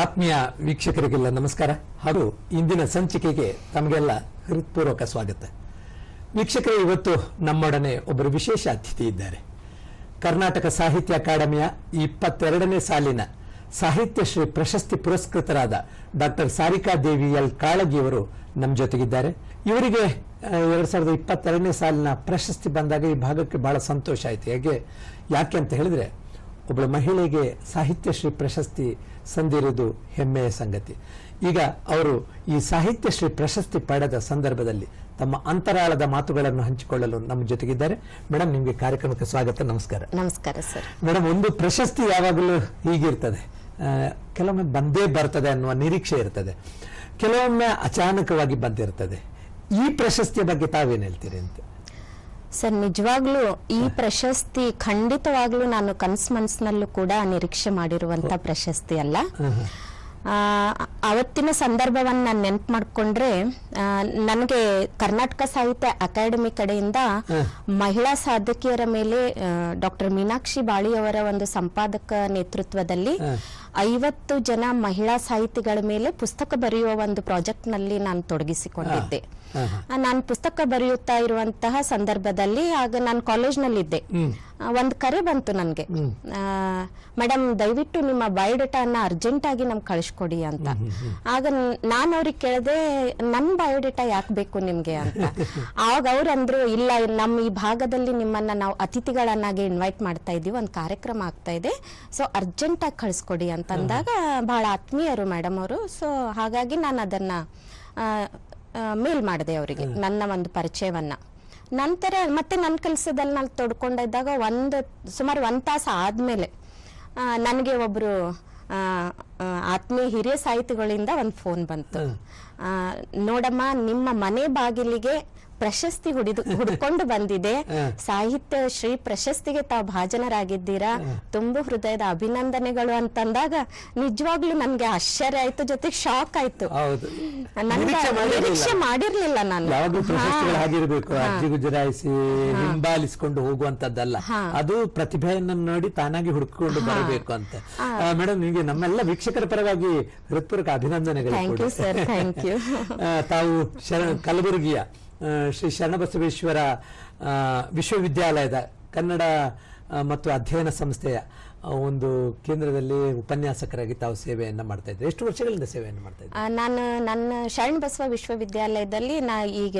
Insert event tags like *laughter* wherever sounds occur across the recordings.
ಆತ್ಮೀಯ ವೀಕ್ಷಕರಿಗೆಲ್ಲ ನಮಸ್ಕಾರ. ಹಾಗೂ ಇಂದಿನ ಸಂಚಿಕೆಗೆ ತಮಗೆಲ್ಲ ಹೃತ್ಪೂರ್ವಕ ಸ್ವಾಗತ. ವೀಕ್ಷಕರೇ, ಇವತ್ತು ನಮ್ಮೊಡನೆ ಒಬ್ಬರು ವಿಶೇಷ ಅತಿಥಿ ಇದ್ದಾರೆ. ಕರ್ನಾಟಕ ಸಾಹಿತ್ಯ ಅಕಾಡೆಮಿಯ ಇಪ್ಪತ್ತೆರಡನೇ ಸಾಲಿನ ಸಾಹಿತ್ಯ ಶ್ರೀ ಪ್ರಶಸ್ತಿ ಪುರಸ್ಕೃತರಾದ ಡಾಕ್ಟರ್ ಸಾರಿಕಾ ದೇವಿ ಎಲ್ ಕಾಳಗಿಯವರು ನಮ್ಮ ಜೊತೆಗಿದ್ದಾರೆ. ಇವರಿಗೆ ಎರಡ್ ಸಾವಿರದ ಇಪ್ಪತ್ತೆರಡನೇ ಸಾಲಿನ ಪ್ರಶಸ್ತಿ ಬಂದಾಗ ಈ ಭಾಗಕ್ಕೆ ಬಹಳ ಸಂತೋಷ ಆಯಿತು. ಹೇಗೆ, ಯಾಕೆ ಅಂತ ಹೇಳಿದ್ರೆ ಒಬ್ಬಳು ಮಹಿಳೆಗೆ ಸಾಹಿತ್ಯ ಶ್ರೀ ಪ್ರಶಸ್ತಿ ಸಂದಿರುವುದು ಹೆಮ್ಮೆಯ ಸಂಗತಿ. ಈಗ ಅವರು ಈ ಸಾಹಿತ್ಯ ಶ್ರೀ ಪ್ರಶಸ್ತಿ ಪಡೆದ ಸಂದರ್ಭದಲ್ಲಿ ತಮ್ಮ ಅಂತರಾಳದ ಮಾತುಗಳನ್ನು ಹಂಚಿಕೊಳ್ಳಲು ನಮ್ಮ ಜೊತೆಗಿದ್ದಾರೆ. ಮೇಡಮ್ ನಿಮಗೆ ಕಾರ್ಯಕ್ರಮಕ್ಕೆ ಸ್ವಾಗತ ನಮಸ್ಕಾರ. ನಮಸ್ಕಾರ ಸರ್. ಮೇಡಮ್ ಒಂದು ಪ್ರಶಸ್ತಿ ಯಾವಾಗಲೂ ಹೀಗಿರ್ತದೆ. ಕೆಲವೊಮ್ಮೆ ಬಂದೇ ಬರ್ತದೆ ಅನ್ನುವ ನಿರೀಕ್ಷೆ ಇರ್ತದೆ. ಕೆಲವೊಮ್ಮೆ ಅಚಾನಕವಾಗಿ ಬಂದಿರ್ತದೆ. ಈ ಪ್ರಶಸ್ತಿಯ ಬಗ್ಗೆ ತಾವೇನು ಹೇಳ್ತೀರಿ ಅಂತ? ಸರ್ ನಿಜವಾಗ್ಲೂ ಈ ಪ್ರಶಸ್ತಿ ಖಂಡಿತವಾಗ್ಲೂ ನಾನು ಕನ್ಸ್ ಮನ್ಸ್ನಲ್ಲೂ ಕೂಡ ನಿರೀಕ್ಷೆ ಮಾಡಿರುವಂತ ಪ್ರಶಸ್ತಿ ಅಲ್ಲ. ಆ, ಅವತ್ತಿನ ಸಂದರ್ಭವನ್ನ ನಾನು ನೆನ್ಪು ಮಾಡ್ಕೊಂಡ್ರೆ ನನಗೆ ಕರ್ನಾಟಕ ಸಾಹಿತ್ಯ ಅಕಾಡೆಮಿ ಕಡೆಯಿಂದ ಮಹಿಳಾ ಸಾಧಕಿಯರ ಮೇಲೆ ಡಾಕ್ಟರ್ ಮೀನಾಕ್ಷಿ ಬಾಳಿಯವರ ಒಂದು ಸಂಪಾದಕ ನೇತೃತ್ವದಲ್ಲಿ ಐವತ್ತು ಜನ ಮಹಿಳಾ ಸಾಹಿತಿಗಳ ಮೇಲೆ ಪುಸ್ತಕ ಬರೆಯುವ ಒಂದು ಪ್ರಾಜೆಕ್ಟ್ನಲ್ಲಿ ನಾನು ತೊಡಗಿಸಿಕೊಂಡಿದ್ದೆ. ನಾನು ಪುಸ್ತಕ ಬರೆಯುತ್ತಾ ಇರುವಂತಹ ಸಂದರ್ಭದಲ್ಲಿ ಆಗ ನಾನು ಕಾಲೇಜ್ನಲ್ಲಿದ್ದೆ. ಒಂದು ಕರೆ ಬಂತು ನನಗೆ. ಮೇಡಮ್ ದಯವಿಟ್ಟು ನಿಮ್ಮ ಬಯೋಡೇಟಾನ ಅರ್ಜೆಂಟ್ ಆಗಿ ನಮ್ಗೆ ಕಳಿಸ್ಕೊಡಿ ಅಂತ. ಆಗ ನಾನು ಅವ್ರಿಗೆ ಕೇಳಿದೆ ನನ್ನ ಬಯೋಡೇಟಾ ಯಾಕೆ ಬೇಕು ನಿಮ್ಗೆ? ಅಂತ. *laughs* ಆವಾಗ ಅವ್ರು ಅಂದ್ರು ಇಲ್ಲ ನಮ್ಮ ಈ ಭಾಗದಲ್ಲಿ ನಿಮ್ಮನ್ನ ನಾವು ಅತಿಥಿಗಳನ್ನಾಗಿ ಇನ್ವೈಟ್ ಮಾಡ್ತಾ ಇದೀವಿ ಒಂದು ಕಾರ್ಯಕ್ರಮ ಆಗ್ತಾ ಇದೆ. ಸೊ ಅರ್ಜೆಂಟ್ ಆಗಿ ಕಳಿಸ್ಕೊಡಿ ಅಂತ ಅಂದಾಗ ಬಹಳ ಆತ್ಮೀಯರು ಮೇಡಮ್ ಅವರು. ಸೊ ಹಾಗಾಗಿ ನಾನು ಅದನ್ನ ಮೇಲ್ ಮಾಡಿದೆ ಅವರಿಗೆ ನನ್ನ ಒಂದು ಪರಿಚಯವನ್ನ. ನಂತರ ಮತ್ತೆ ನನ್ನ ಕೆಲಸದಲ್ಲಿ ನಾನು ತೊಡ್ಕೊಂಡಿದ್ದಾಗ ಒಂದು ಸುಮಾರು ಒಂದು ತಾಸು ಆದಮೇಲೆ ನನಗೆ ಒಬ್ಬರು ಆತ್ಮೀಯ ಹಿರಿಯ ಸಾಹಿತಿಗಳಿಂದ ಒಂದು ಫೋನ್ ಬಂತು. ನೋಡಮ್ಮ ನಿಮ್ಮ ಮನೆ ಬಾಗಿಲಿಗೆ ಪ್ರಶಸ್ತಿ ಹುಡಿದು *laughs* ಹುಡ್ಕೊಂಡು ಬಂದಿದೆ. ಸಾಹಿತ್ಯ ಶ್ರೀ ಪ್ರಶಸ್ತಿಗೆ ತಾವು ಭಾಜನರಾಗಿದ್ದೀರಾ? ತುಂಬು ಹೃದಯದ ಅಭಿನಂದನೆಗಳು ಅಂತಂದಾಗ ನಿಜವಾಗ್ಲೂ ನನ್ಗೆ ಆಶ್ಚರ್ಯ ಆಯ್ತು ಜೊತೆಗೆ ಶಾಕ್ ಆಯ್ತು. ನಿರೀಕ್ಷೆ ಮಾಡಿರ್ಲಿಲ್ಲ. ನಾನು. ಹಾಗಿರ್ಬೇಕು. ಅರ್ಜಿ ಗುಜರಾಯಿಸಿ ಹಿಂಬಾಲಿಸಿಕೊಂಡು ಹೋಗುವಂತದ್ದಲ್ಲ ಅದು ಪ್ರತಿಭೆಯನ್ನು ನೋಡಿ ತಾನಾಗಿ ಹುಡುಕಿಕೊಂಡು ಬರಬೇಕು ಅಂತ. ಮೇಡಮ್ ನಿಮಗೆ ನಮ್ಮೆಲ್ಲ ವೀಕ್ಷಕರ ಪರವಾಗಿ ಹೃತ್ಪೂರ್ವಕ ಅಭಿನಂದನೆಗಳು *laughs* ತಾವು ಕಲಬುರಗಿಯ ಶ್ರೀ ಶರಣಬಸವೇಶ್ವರ ವಿಶ್ವವಿದ್ಯಾಲಯದ ಕನ್ನಡ ಮತ್ತು ಅಧ್ಯಯನ ಸಂಸ್ಥೆಯ ಒಂದು ಕೇಂದ್ರದಲ್ಲಿ ಉಪನ್ಯಾಸಕರಾಗಿ ತಾವು ಸೇವೆಯನ್ನು ಮಾಡ್ತಾ ಇದ್ದಾರೆ ಎಷ್ಟು ವರ್ಷಗಳಿಂದ ಸೇವೆಯನ್ನು ಮಾಡ್ತಾ ಇದ್ದಾರೆ ನಾನು ನನ್ನ ಶರಣ್ ಬಸವ ವಿಶ್ವವಿದ್ಯಾಲಯದಲ್ಲಿ ನಾ ಈಗ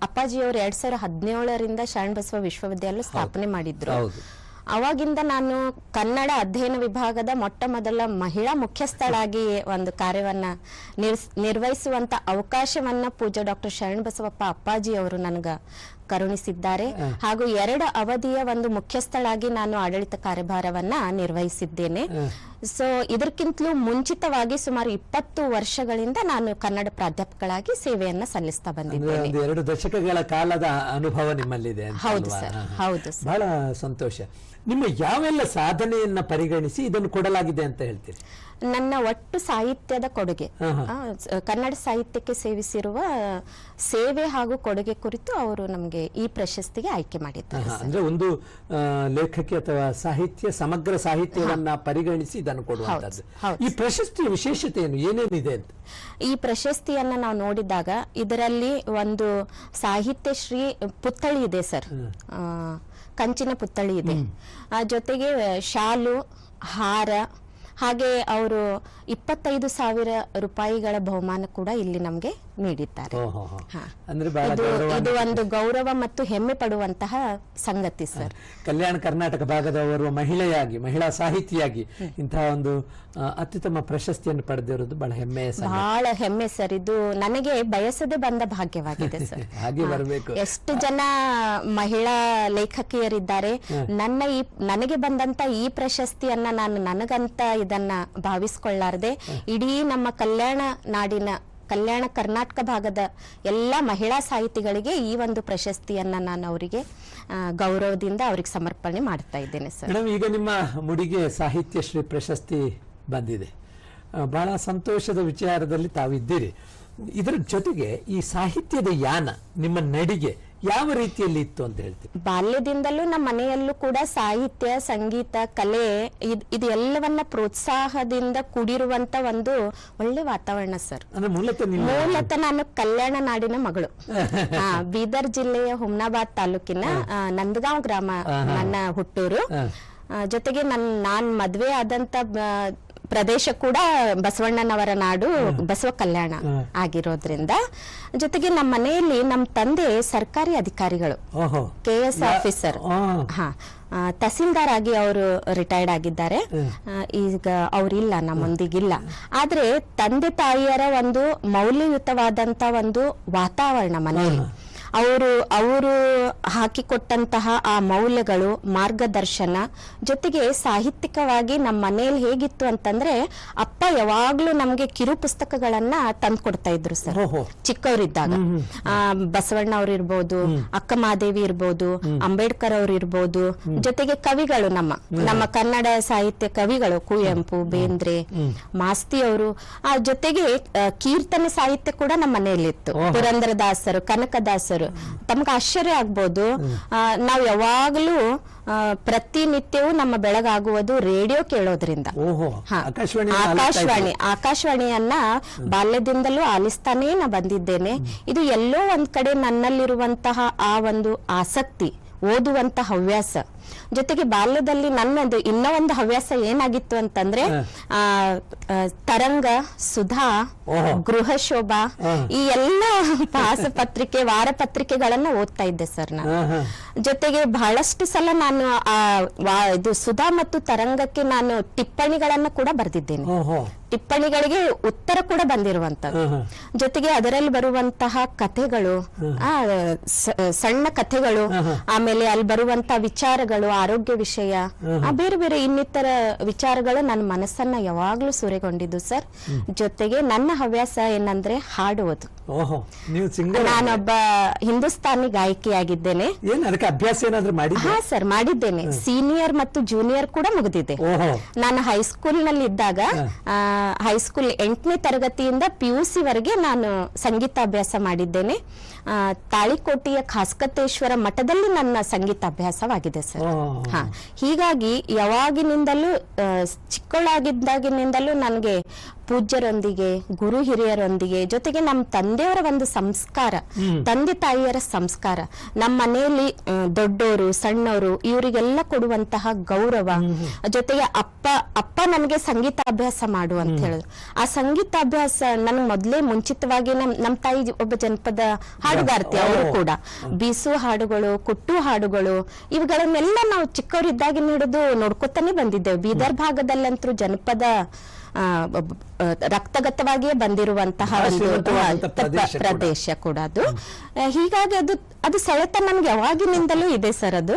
ಅಪ್ಪಾಜಿಯವರು ಎರಡ್ ಸಾವಿರದ ಹದಿನೇಳರಿಂದ ಶರಣ ಬಸವ ವಿಶ್ವವಿದ್ಯಾಲಯ ಸ್ಥಾಪನೆ ಮಾಡಿದ್ರು. ಹೌದು. ಅವಾಗಿಂದ ನಾನು ಕನ್ನಡ ಅಧ್ಯಯನ ವಿಭಾಗದ ಮೊಟ್ಟ ಮೊದಲ ಮಹಿಳಾ ಮುಖ್ಯಸ್ಥಳಾಗಿ ಒಂದು ಕಾರ್ಯವನ್ನ ನಿರ್ವಹಿಸುವಂತ ಅವಕಾಶವನ್ನ ಪೂಜಾ ಡಾಕ್ಟರ್ ಶರಣ್ ಬಸವಪ್ಪ ಅಪ್ಪಾಜಿ ಅವರು ನನಗ ಕರುಣಿಸಿದ್ದಾರೆ. ಹಾಗೂ ಎರಡು ಅವಧಿಯ ಒಂದು ಮುಖ್ಯಸ್ಥಳಾಗಿ ನಾನು ಆಡಳಿತ ಕಾರ್ಯಭಾರವನ್ನ ನಿರ್ವಹಿಸಿದ್ದೇನೆ. ಸೊ ಇದಕ್ಕಿಂತಲೂ ಮುಂಚಿತವಾಗಿ ಸುಮಾರು ಇಪ್ಪತ್ತು ವರ್ಷಗಳಿಂದ ನಾನು ಕನ್ನಡ ಪ್ರಾಧ್ಯಾಪಕಳಾಗಿ ಸೇವೆಯನ್ನ ಸಲ್ಲಿಸ್ತಾ ಬಂದಿದ್ದೇನೆ. ಎರಡು ದಶಕಗಳ ಕಾಲದ ಅನುಭವ ನಿಮ್ಮಲ್ಲಿದೆ ಹೌದು ಸರ್. ಹೌದು. ಬಹಳ ಸಂತೋಷ. ನಿಮ್ಮ ಯಾವೆಲ್ಲ ಸಾಧನೆಯನ್ನ ಪರಿಗಣಿಸಿ ಇದನ್ನು ಕೊಡಲಾಗಿದೆ ಅಂತ ಹೇಳ್ತೀರಿ? ನನ್ನ ಒಟ್ಟು ಸಾಹಿತ್ಯದ ಕೊಡುಗೆ. ಕನ್ನಡ ಸಾಹಿತ್ಯಕ್ಕೆ ಸೇವಿಸಿರುವ ಸೇವೆ ಹಾಗೂ ಕೊಡುಗೆ ಕುರಿತು ಅವರು ನಮಗೆ ಈ ಪ್ರಶಸ್ತಿಗೆ ಆಯ್ಕೆ ಮಾಡಿದ್ದಾರೆ ಅಂದ್ರೆ ಒಂದು ಲೇಖಕಿ ಅಥವಾ ಸಾಹಿತ್ಯ ಸಮಗ್ರ ಸಾಹಿತ್ಯವನ್ನ ಪರಿಗಣಿಸಿ ಇದನ್ನು ಕೊಡುವಂತದ್ದು ಈ ಪ್ರಶಸ್ತಿಯ ವಿಶೇಷತೆ ಏನು ಏನೇನಿದೆ ಅಂತ? ಈ ಪ್ರಶಸ್ತಿಯನ್ನ ನಾವು ನೋಡಿದಾಗ ಇದರಲ್ಲಿ ಒಂದು ಸಾಹಿತ್ಯ ಶ್ರೀ ಪುತ್ಥಳಿ ಇದೆ ಸರ್. ಕಂಚಿನ ಪುತ್ಥಳಿ ಇದೆ. ಆ ಜೊತೆಗೆ ಶಾಲು ಹಾರ ಹಾಗೆ ಅವರು ಇಪ್ಪತ್ತೈದು ಸಾವಿರ ರೂಪಾಯಿಗಳ ಬಹುಮಾನ ಕೂಡ ಇಲ್ಲಿ ನಮಗೆ ನೀಡಿದ್ದಾರೆ. ಇದು ಒಂದು ಗೌರವ ಮತ್ತು ಹೆಮ್ಮೆ ಪಡುವಂತಹ ಸಂಗತಿ ಸರ್. ಕಲ್ಯಾಣ ಕರ್ನಾಟಕ ಭಾಗದವರು ಓರ್ವ ಮಹಿಳೆಯಾಗಿ ಮಹಿಳಾ ಸಾಹಿತಿಯಾಗಿ ಇಂತಹ ಒಂದು ಅತ್ಯುತ್ತಮ ಪ್ರಶಸ್ತಿಯನ್ನು ಪಡೆದಿರುವುದು ಬಹಳ ಹೆಮ್ಮೆಯ ಬಹಳ ಹೆಮ್ಮೆ ಸರ್. ಇದು ನನಗೆ ಬಯಸದೆ ಬಂದ ಭಾಗ್ಯವಾಗಿದೆ ಸರ್. *laughs* ಹಾಗೆ ಬರಬೇಕು. ಎಷ್ಟು ಜನ ಮಹಿಳಾ ಲೇಖಕಿಯರಿದ್ದಾರೆ ನನ್ನ ಈ ನನಗೆ ಬಂದಂತ ಈ ಪ್ರಶಸ್ತಿಯನ್ನ ನಾನು ನನಗಂತ ಇದನ್ನ ಭಾವಿಸ್ಕೊಳ್ಳಾರ್ದೆ ಇಡೀ ನಮ್ಮ ಕಲ್ಯಾಣ ನಾಡಿನ ಕಲ್ಯಾಣ ಕರ್ನಾಟಕ ಭಾಗದ ಎಲ್ಲ ಮಹಿಳಾ ಸಾಹಿತಿಗಳಿಗೆ ಈ ಒಂದು ಪ್ರಶಸ್ತಿಯನ್ನ ನಾನು ಅವರಿಗೆ ಗೌರವದಿಂದ ಅವರಿಗೆ ಸಮರ್ಪಣೆ ಮಾಡ್ತಾ ಇದ್ದೇನೆ ಸರ್. ಈಗ ನಿಮ್ಮ ಮುಡಿಗೆ ಸಾಹಿತ್ಯ ಶ್ರೀ ಪ್ರಶಸ್ತಿ ಬಂದಿದೆ. ಬಹಳ ಸಂತೋಷದ ವಿಚಾರದಲ್ಲಿ ತಾವಿದ್ದೀರಿ. ಇದರ ಜೊತೆಗೆ ಈ ಸಾಹಿತ್ಯದ ಯಾನ ನಿಮ್ಮ ನಡಿಗೆ ಯಾವ ರೀತಿಯಲ್ಲಿ ಇತ್ತು ಅಂತ ಹೇಳ್ತೀವಿ ಬಾಲ್ಯದಿಂದಲೂ ನಮ್ಮ ಮನೆಯಲ್ಲೂ ಕೂಡ ಸಾಹಿತ್ಯ ಸಂಗೀತ ಕಲೆ ಇದ್- ಎಲ್ಲವನ್ನ ಪ್ರೋತ್ಸಾಹದಿಂದ ಕೂಡಿರುವಂತ ಒಂದು ಒಳ್ಳೆ ವಾತಾವರಣ ಸರ್. ಮೂಲತಃ ನಾನು ಕಲ್ಯಾಣ ನಾಡಿನ ಮಗಳು. ಬೀದರ್ ಜಿಲ್ಲೆಯ ಹುಮ್ನಾಬಾದ್ ತಾಲೂಕಿನ ನಂದಗಾಂವ್ ಗ್ರಾಮ ನನ್ನ ಹುಟ್ಟೂರು. ಜೊತೆಗೆ ನನ್ನ ನಾನ್ ಮದ್ವೆ ಆದಂತ ಪ್ರದೇಶ ಕೂಡ ಬಸವಣ್ಣನವರ ನಾಡು ಬಸವ ಕಲ್ಯಾಣ ಆಗಿರೋದ್ರಿಂದ. ಜೊತೆಗೆ ನಮ್ಮ ಮನೆಯಲ್ಲಿ ನಮ್ಮ ತಂದೆ ಸರ್ಕಾರಿ ಅಧಿಕಾರಿಗಳು. ಕೆ ಎಸ್ ಆಫೀಸರ್ ಹಾ. ತಹಸೀಲ್ದಾರ್ ಆಗಿ ಅವರು ರಿಟೈರ್ಡ್ ಆಗಿದ್ದಾರೆ. ಈಗ ಅವರಿಲ್ಲ ನಮ್ಮೊಂದಿಗಿಲ್ಲ ಆದ್ರೆ ತಂದೆ ತಾಯಿಯರ ಒಂದು ಮೌಲ್ಯಯುತವಾದಂತ ಒಂದು ವಾತಾವರಣ ಮನೆಯಲ್ಲಿ. ಅವರು ಅವರು ಹಾಕಿಕೊಟ್ಟಂತಹ ಆ ಮೌಲ್ಯಗಳು ಮಾರ್ಗದರ್ಶನ ಜೊತೆಗೆ ಸಾಹಿತ್ಯಿಕವಾಗಿ ನಮ್ಮ ಮನೆಯಲ್ಲಿ ಹೇಗಿತ್ತು ಅಂತಂದ್ರೆ ಅಪ್ಪ ಯಾವಾಗ್ಲೂ ನಮ್ಗೆ ಕಿರು ಪುಸ್ತಕಗಳನ್ನ ತಂದ್ಕೊಡ್ತಾ ಇದ್ರು ಸರ್. ಚಿಕ್ಕವರಿದ್ದಾಗ. ಆ, ಬಸವಣ್ಣ ಅವ್ರು ಇರ್ಬೋದು ಅಕ್ಕ ಮಹಾದೇವಿ ಇರ್ಬೋದು ಅಂಬೇಡ್ಕರ್ ಅವ್ರು ಇರ್ಬೋದು ಜೊತೆಗೆ ಕವಿಗಳು ನಮ್ಮ ನಮ್ಮ ಕನ್ನಡ ಸಾಹಿತ್ಯ ಕವಿಗಳು ಕುವೆಂಪು ಬೇಂದ್ರೆ ಮಾಸ್ತಿ ಅವರು ಆ ಜೊತೆಗೆ ಕೀರ್ತನೆ ಸಾಹಿತ್ಯ ಕೂಡ ನಮ್ಮ ಮನೆಯಲ್ಲಿತ್ತು. ಪುರಂದರದಾಸರು ಕನಕದಾಸರು ತಮ್ಗೆ ಆಶ್ಚರ್ಯ ಆಗ್ಬೋದು. ನಾವು ಯಾವಾಗಲೂ ಆ, ಪ್ರತಿನಿತ್ಯವೂ ನಮ್ಮ ಬೆಳಗಾಗುವುದು ರೇಡಿಯೋ ಕೇಳೋದ್ರಿಂದ. ಆಕಾಶವಾಣಿ ಆಕಾಶವಾಣಿಯನ್ನ ಬಾಲ್ಯದಿಂದಲೂ ಆಲಿಸ್ತಾನೇ ನಾ ಬಂದಿದ್ದೇನೆ. ಇದು ಎಲ್ಲೋ ಒಂದ್ ಕಡೆ ನನ್ನಲ್ಲಿರುವಂತಹ ಆ ಒಂದು ಆಸಕ್ತಿ ಓದುವಂತ ಹವ್ಯಾಸ. ಜೊತೆಗೆ ಬಾಲ್ಯದಲ್ಲಿ ನನ್ನದು ಇನ್ನೂ ಒಂದು ಹವ್ಯಾಸ ಏನಾಗಿತ್ತು ಅಂತಂದ್ರೆ ಆ ತರಂಗ ಸುಧಾ ಗೃಹ ಶೋಭಾ ಈ ಎಲ್ಲ ಪಾಸ ಪತ್ರಿಕೆ ವಾರ ಪತ್ರಿಕೆಗಳನ್ನ ಓದ್ತಾ ಇದ್ದೆ ಸರ್ ನಾನು. ಜೊತೆಗೆ ಬಹಳಷ್ಟು ಸಲ ನಾನು ಆ ಇದು ಸುಧಾ ಮತ್ತು ತರಂಗಕ್ಕೆ ನಾನು ಟಿಪ್ಪಣಿಗಳನ್ನ ಕೂಡ ಬರೆದಿದ್ದೇನೆ. ಟಿಪ್ಪಣಿಗಳಿಗೆ ಉತ್ತರ ಕೂಡ ಹಾ. ಜೊತೆಗೆ ಅದರಲ್ಲಿ ಬರುವಂತಹ ಕಥೆಗಳು ಸಣ್ಣ ಕಥೆಗಳು ಆಮೇಲೆ ಅಲ್ಲಿ ಬರುವಂತಹ ವಿಚಾರಗಳು ಆರೋಗ್ಯ ವಿಷಯ ಆ, ಬೇರೆ ಬೇರೆ ಇನ್ನಿತರ ವಿಚಾರಗಳು ನನ್ನ ಮನಸ್ಸನ್ನ ಯಾವಾಗ್ಲೂ ಸೂರೆಗೊಂಡಿದ್ದು ಸರ್. ಜೊತೆಗೆ ನನ್ನ ಹವ್ಯಾಸ ಏನಂದ್ರೆ ಹಾಡುವುದು. ನಾನೊಬ್ಬ ಹಿಂದೂಸ್ತಾನಿ ಗಾಯಕಿಯಾಗಿದ್ದೇನೆ. ಹಾ ಸರ್ ಮಾಡಿದ್ದೇನೆ. ಸೀನಿಯರ್ ಮತ್ತು ಜೂನಿಯರ್ ಕೂಡ ಮುಗಿದಿದೆ. ನಾನು ಹೈಸ್ಕೂಲ್ನಲ್ಲಿ ಇದ್ದಾಗ ಹೈಸ್ಕೂಲ್ ಎಂಟನೇ ತರಗತಿಯಿಂದ ಪಿ ಯು ಸಿ ವರೆಗೆ ನಾನು ಸಂಗೀತಾಭ್ಯಾಸ ಮಾಡಿದ್ದೇನೆ. ತಾಳಿಕೋಟೆಯ ಖಾಸ್ಕತೇಶ್ವರ ಮಠದಲ್ಲಿ ನನ್ನ ಸಂಗೀತಾಭ್ಯಾಸವಾಗಿದೆ ಸರ್. ಹಾ. ಹೀಗಾಗಿ ಯಾವಾಗಿನಿಂದಲೂ ಚಿಕ್ಕವಳಾಗಿದ್ದಾಗಿನಿಂದಲೂ ನನಗೆ ಪೂಜ್ಯರೊಂದಿಗೆ ಗುರು ಹಿರಿಯರೊಂದಿಗೆ ಜೊತೆಗೆ ನಮ್ಮ ತಂದೆಯವರ ಒಂದು ಸಂಸ್ಕಾರ ತಂದೆ ತಾಯಿಯರ ಸಂಸ್ಕಾರ. ನಮ್ಮ ಮನೆಯಲ್ಲಿ ದೊಡ್ಡವರು ದೊಡ್ಡೋರು ಸಣ್ಣವರು ಇವರಿಗೆಲ್ಲ ಕೊಡುವಂತಹ ಗೌರವ ಜೊತೆಗೆ ಅಪ್ಪ ಅಪ್ಪ ನನಗೆ ಸಂಗೀತಾಭ್ಯಾಸ ಮಾಡು ಅಂತ ಹೇಳಿದ್ರು ಆ ಸಂಗೀತಾಭ್ಯಾಸ ನನಗೆ ಮೊದಲೇ ಮುಂಚಿತವಾಗಿ ನಮ್ ನಮ್ಮ ತಾಯಿ ಒಬ್ಬ ಜನಪದ ಹಾಡುಗಾರ್ತಿ ಅವರು ಕೂಡ. ಬೀಸು ಹಾಡುಗಳು ಕುಟ್ಟು ಹಾಡುಗಳು ಇವುಗಳನ್ನೆಲ್ಲ ನಾವು ಚಿಕ್ಕವರಿದ್ದಾಗಿ ಹಿಡಿದು ನೋಡ್ಕೊತಾನೆ ಬಂದಿದ್ದೇವೆ. ಬೀದರ್ ಭಾಗದಲ್ಲಂತೂ ಜನಪದ ರಕ್ತಗತವಾಗಿಯೇ ಬಂದಿರುವಂತಹ ಒಂದು ಪ್ರದೇಶ ಕೂಡ. ಅದು. ಹೀಗಾಗಿ ಅದು ಅದು ಸೆಳೆತ ನಮ್ಗೆ ಯಾವಾಗಿನಿಂದಲೂ ಇದೆ ಸರ್ ಅದು.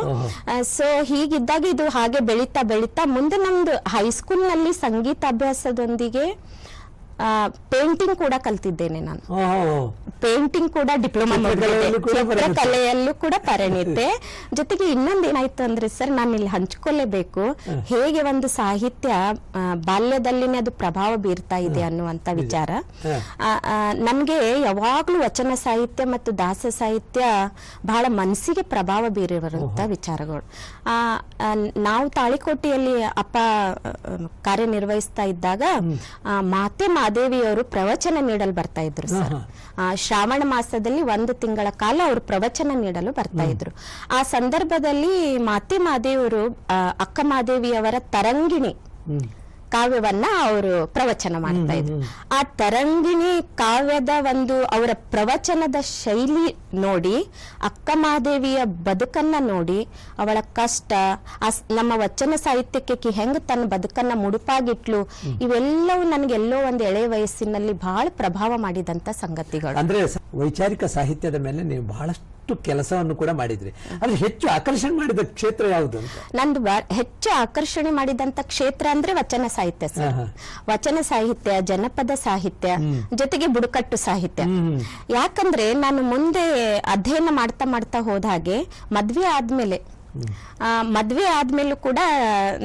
ಸೊ ಹೀಗಿದ್ದಾಗ ಇದು ಹಾಗೆ ಬೆಳೀತಾ ಬೆಳೀತಾ ಮುಂದೆ ನಮ್ದು ಹೈಸ್ಕೂಲ್ನಲ್ಲಿ ಸಂಗೀತಾಭ್ಯಾಸದೊಂದಿಗೆ ಪೇಂಟಿಂಗ್ ಕೂಡ ಕಲ್ತಿದ್ದೇನೆ ನಾನು. ಪೇಂಟಿಂಗ್ ಕೂಡ ಡಿಪ್ಲೊಮಾ ಚಿತ್ರಕಲೆಯಲ್ಲೂ ಕೂಡ ಪರಿಣಿತಿ. ಜೊತೆಗೆ ಇನ್ನೊಂದು ಏನಾಯ್ತು ಅಂದ್ರೆ ಸರ್ ನಾನು ಇಲ್ಲಿ ಹಂಚ್ಕೊಳ್ಳೇಬೇಕು ಹೇಗೆ ಒಂದು ಸಾಹಿತ್ಯ ಬಾಲ್ಯದಲ್ಲಿನೇ ಅದು ಪ್ರಭಾವ ಬೀರ್ತಾ ಇದೆ ಅನ್ನುವಂತ ವಿಚಾರ. ನಮ್ಗೆ ಯಾವಾಗ್ಲೂ ವಚನ ಸಾಹಿತ್ಯ ಮತ್ತು ದಾಸ ಸಾಹಿತ್ಯ ಬಹಳ ಮನಸ್ಸಿಗೆ ಪ್ರಭಾವ ಬೀರಿರುವಂತ ವಿಚಾರಗಳು. ಆ, ನಾವು ತಾಳಿಕೋಟೆಯಲ್ಲಿ ಅಪ್ಪ ಕಾರ್ಯನಿರ್ವಹಿಸ್ತಾ ಇದ್ದಾಗ ಮಾತೆ ಮಾದೇವಿಯವರು ಪ್ರವಚನ ನೀಡಲು ಬರ್ತಾ ಇದ್ರು ಸರ್. ಆ, ಶ್ರಾವಣ ಮಾಸದಲ್ಲಿ ಒಂದು ತಿಂಗಳ ಕಾಲ ಅವರು ಪ್ರವಚನ ನೀಡಲು ಬರ್ತಾ ಇದ್ರು. ಆ ಸಂದರ್ಭದಲ್ಲಿ ಮಾತೆ ಮಾದೇವರು ಅಕ್ಕ ಮಾದೇವಿಯವರ ತರಂಗಿಣಿ ಕಾವ್ಯವನ್ನ ಅವರು ಪ್ರವಚನ ಮಾಡ್ತಾ ಇದ್ರು. ಆ ತರಂಗಿಣಿ ಕಾವ್ಯದ ಒಂದು ಅವರ ಪ್ರವಚನದ ಶೈಲಿ ನೋಡಿ ಅಕ್ಕ ಮಹಾದೇವಿಯ ಬದುಕನ್ನ ನೋಡಿ ಅವಳ ಕಷ್ಟ ನಮ್ಮ ವಚನ ಸಾಹಿತ್ಯಕ್ಕೆ ಹೆಂಗ್ ತನ್ನ ಬದುಕನ್ನ ಮುಡುಪಾಗಿಟ್ಲು ಇವೆಲ್ಲವೂ ನನಗೆಲ್ಲೋ ಒಂದು ಎಳೆ ವಯಸ್ಸಿನಲ್ಲಿ ಬಹಳ ಪ್ರಭಾವ ಮಾಡಿದಂತ ಸಂಗತಿಗಳು. ಅಂದ್ರೆ ವೈಚಾರಿಕ ಸಾಹಿತ್ಯದ ಮೇಲೆ ನೀವು ಬಹಳಷ್ಟು ಕೆಲಸವನ್ನು ಕೂಡ ಮಾಡಿದ್ರಿ. ಅಲ್ಲಿ ಹೆಚ್ಚು ಆಕರ್ಷಣೆ ಮಾಡಿದ ಕ್ಷೇತ್ರ ಯಾವುದು ಅಂತ? ನಂದು ಹೆಚ್ಚು ಆಕರ್ಷಣೆ ಮಾಡಿದಂತ ಕ್ಷೇತ್ರ ಅಂದ್ರೆ ವಚನ ಸಾಹಿತ್ಯ ಸರ್. ವಚನ ಸಾಹಿತ್ಯ ಜನಪದ ಸಾಹಿತ್ಯ ಜೊತೆಗೆ ಬುಡಕಟ್ಟು ಸಾಹಿತ್ಯ. ಯಾಕಂದ್ರೆ ನಾನು ಮುಂದೆ ಅಧ್ಯಯನ ಮಾಡ್ತಾ ಮಾಡ್ತಾ ಹೋದ ಹಾಗೆ ಮದ್ವೆ ಆದ್ಮೇಲೆ ಮದ್ವೆ ಆದ್ಮೇಲೂ ಕೂಡ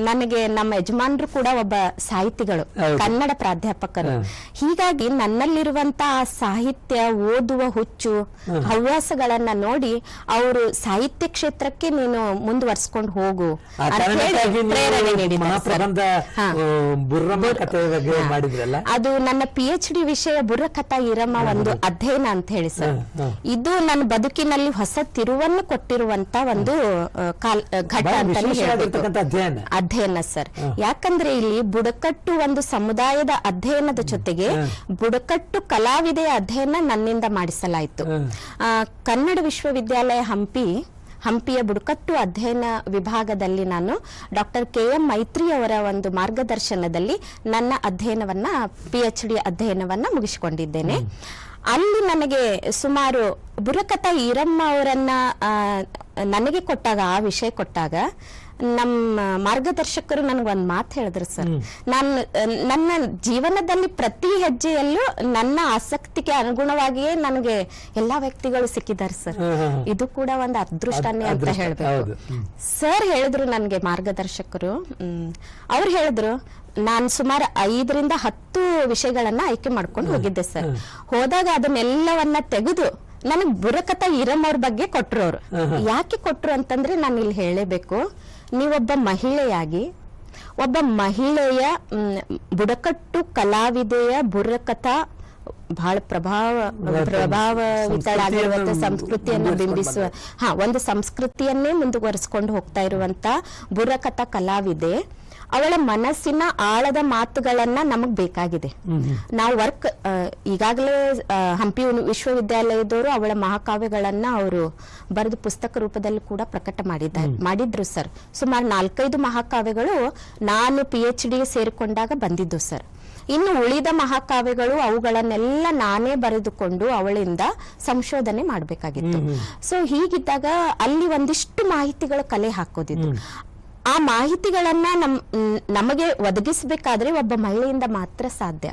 ನನಗೆ ನಮ್ಮ ಯಜಮಾನ್ರು ಕೂಡ ಒಬ್ಬ ಸಾಹಿತಿಗಳು ಕನ್ನಡ ಪ್ರಾಧ್ಯಾಪಕರು. ಹೀಗಾಗಿ ನನ್ನಲ್ಲಿರುವಂತ ಸಾಹಿತ್ಯ ಓದುವ ಹುಚ್ಚು ಹವ್ಯಾಸಗಳನ್ನ ನೋಡಿ ಅವರು ಸಾಹಿತ್ಯ ಕ್ಷೇತ್ರಕ್ಕೆ ನೀನು ಮುಂದುವರ್ಸ್ಕೊಂಡು ಹೋಗು ಅದು ನನ್ನ ಪಿ ಎಚ್ ಡಿ ವಿಷಯ ಬುರ್ರಕಥಾ ಇರಮ್ಮ ಒಂದು ಅಧ್ಯಯನ ಅಂತ ಹೇಳಿ ಸರ್. ಇದು ನನ್ನ ಬದುಕಿನಲ್ಲಿ ಹೊಸ ತಿರುವನ್ನು ಕೊಟ್ಟಿರುವಂತ ಒಂದು ಕಾಲ ಘಟ್ಟ ಅಧ್ಯಯನ. ಅಧ್ಯಯನ ಸರ್. ಯಾಕಂದ್ರೆ ಇಲ್ಲಿ ಬುಡಕಟ್ಟು ಒಂದು ಸಮುದಾಯದ ಅಧ್ಯಯನದ ಜೊತೆಗೆ ಬುಡಕಟ್ಟು ಕಲಾವಿದೆಯ ಅಧ್ಯಯನ ನನ್ನಿಂದ ಮಾಡಿಸಲಾಯಿತು. ಕನ್ನಡ ವಿಶ್ವವಿದ್ಯಾಲಯ ಹಂಪಿ ಹಂಪಿಯ ಬುಡಕಟ್ಟು ಅಧ್ಯಯನ ವಿಭಾಗದಲ್ಲಿ ನಾನು ಡಾಕ್ಟರ್ ಕೆ ಎಂ ಮೈತ್ರಿ ಅವರ ಒಂದು ಮಾರ್ಗದರ್ಶನದಲ್ಲಿ ನನ್ನ ಅಧ್ಯಯನವನ್ನ ಪಿ ಎಚ್ ಡಿ ಅಧ್ಯಯನವನ್ನ ಮುಗಿಸಿಕೊಂಡಿದ್ದೇನೆ. ಅಲ್ಲಿ ನನಗೆ ಸುಮಾರು ಬುರಕಥ ಈರಮ್ಮ ಅವರನ್ನ ನನಗೆ ಕೊಟ್ಟಾಗ ಆ ವಿಷಯ ಕೊಟ್ಟಾಗ ನಮ್ಮ ಮಾರ್ಗದರ್ಶಕರು ನನಗೊಂದು ಮಾತು ಹೇಳಿದ್ರು ಸರ್. ನಾನು ನನ್ನ ಜೀವನದಲ್ಲಿ ಪ್ರತಿ ಹೆಜ್ಜೆಯಲ್ಲೂ ನನ್ನ ಆಸಕ್ತಿಗೆ ಅನುಗುಣವಾಗಿಯೇ ನನಗೆ ಎಲ್ಲಾ ವ್ಯಕ್ತಿಗಳು ಸಿಕ್ಕಿದ್ದಾರೆ ಸರ್. ಇದು ಕೂಡ ಒಂದು ಅದೃಷ್ಟನೇ ಅಂತ ಹೇಳ್ಬೇಕು. ಸರ್ ಹೇಳಿದ್ರು ನನಗೆ ಮಾರ್ಗದರ್ಶಕರು. ಅವ್ರು ಹೇಳಿದ್ರು ನಾನು ಸುಮಾರು ಐದರಿಂದ ಹತ್ತು ವಿಷಯಗಳನ್ನ ಆಯ್ಕೆ ಮಾಡ್ಕೊಂಡು ಹೋಗಿದ್ದೆ ಸರ್. ಹೋದಾಗ ಅದನ್ನೆಲ್ಲವನ್ನ ತೆಗೆದು ನನಗ್ ಬುರಕಥ ಇರಮ್ ಅವ್ರ ಬಗ್ಗೆ ಕೊಟ್ರು ಅವರು. ಯಾಕೆ ಕೊಟ್ರು ಅಂತಂದ್ರೆ ನಾನು ಇಲ್ಲಿ ಹೇಳಲೇಬೇಕು ನೀವೊಬ್ಬ ಮಹಿಳೆಯಾಗಿ ಒಬ್ಬ ಮಹಿಳೆಯ ಬುಡಕಟ್ಟು ಕಲಾವಿದೆಯ ಬುರಕಥಾ ಬಹಳ ಪ್ರಭಾವ ಪ್ರಭಾವಿತಳಾಗಿರುವಂತ ಸಂಸ್ಕೃತಿಯನ್ನು ಸಂಸ್ಕೃತಿಯನ್ನು ಬಿಂಬಿಸುವ ಹಾ ಒಂದು ಸಂಸ್ಕೃತಿಯನ್ನೇ ಮುಂದುವರಿಸಿಕೊಂಡು ಹೋಗ್ತಾ ಇರುವಂತ ಬುರಕಥಾ ಕಲಾವಿದೆ. ಅವಳ ಮನಸ್ಸಿನ ಆಳದ ಮಾತುಗಳನ್ನ ನಮಗ್ ಬೇಕಾಗಿದೆ. ನಾವು ವರ್ಕ್ ಈಗಾಗಲೇ ಹಂಪಿ ವಿಶ್ವವಿದ್ಯಾಲಯದವರು ಅವಳ ಮಹಾಕಾವ್ಯಗಳನ್ನ ಅವರು ಬರೆದು ಪುಸ್ತಕ ರೂಪದಲ್ಲಿ ಕೂಡ ಪ್ರಕಟ ಮಾಡಿದ್ದಾರೆ. ಮಾಡಿದ್ರು ಸರ್. ಸುಮಾರು ನಾಲ್ಕೈದು ಮಹಾಕಾವ್ಯಗಳು ನಾನು ಪಿ ಎಚ್ ಡಿ ಸೇರಿಕೊಂಡಾಗ ಬಂದಿದ್ದು ಸರ್. ಇನ್ನು ಉಳಿದ ಮಹಾಕಾವ್ಯಗಳು ಅವುಗಳನ್ನೆಲ್ಲ ನಾನೇ ಬರೆದುಕೊಂಡು ಅವಳಿಂದ ಸಂಶೋಧನೆ ಮಾಡಬೇಕಾಗಿತ್ತು. ಸೊ ಹೀಗಿದ್ದಾಗ ಅಲ್ಲಿ ಒಂದಿಷ್ಟು ಮಾಹಿತಿಗಳ ಕಲೆ ಹಾಕೋದಿತ್ತು. ಆ ಮಾಹಿತಿಗಳನ್ನ ನಮ್ ನಮಗೆ ಒದಗಿಸಬೇಕಾದ್ರೆ ಒಬ್ಬ ಮಹಿಳೆಯಿಂದ ಮಾತ್ರ ಸಾಧ್ಯ.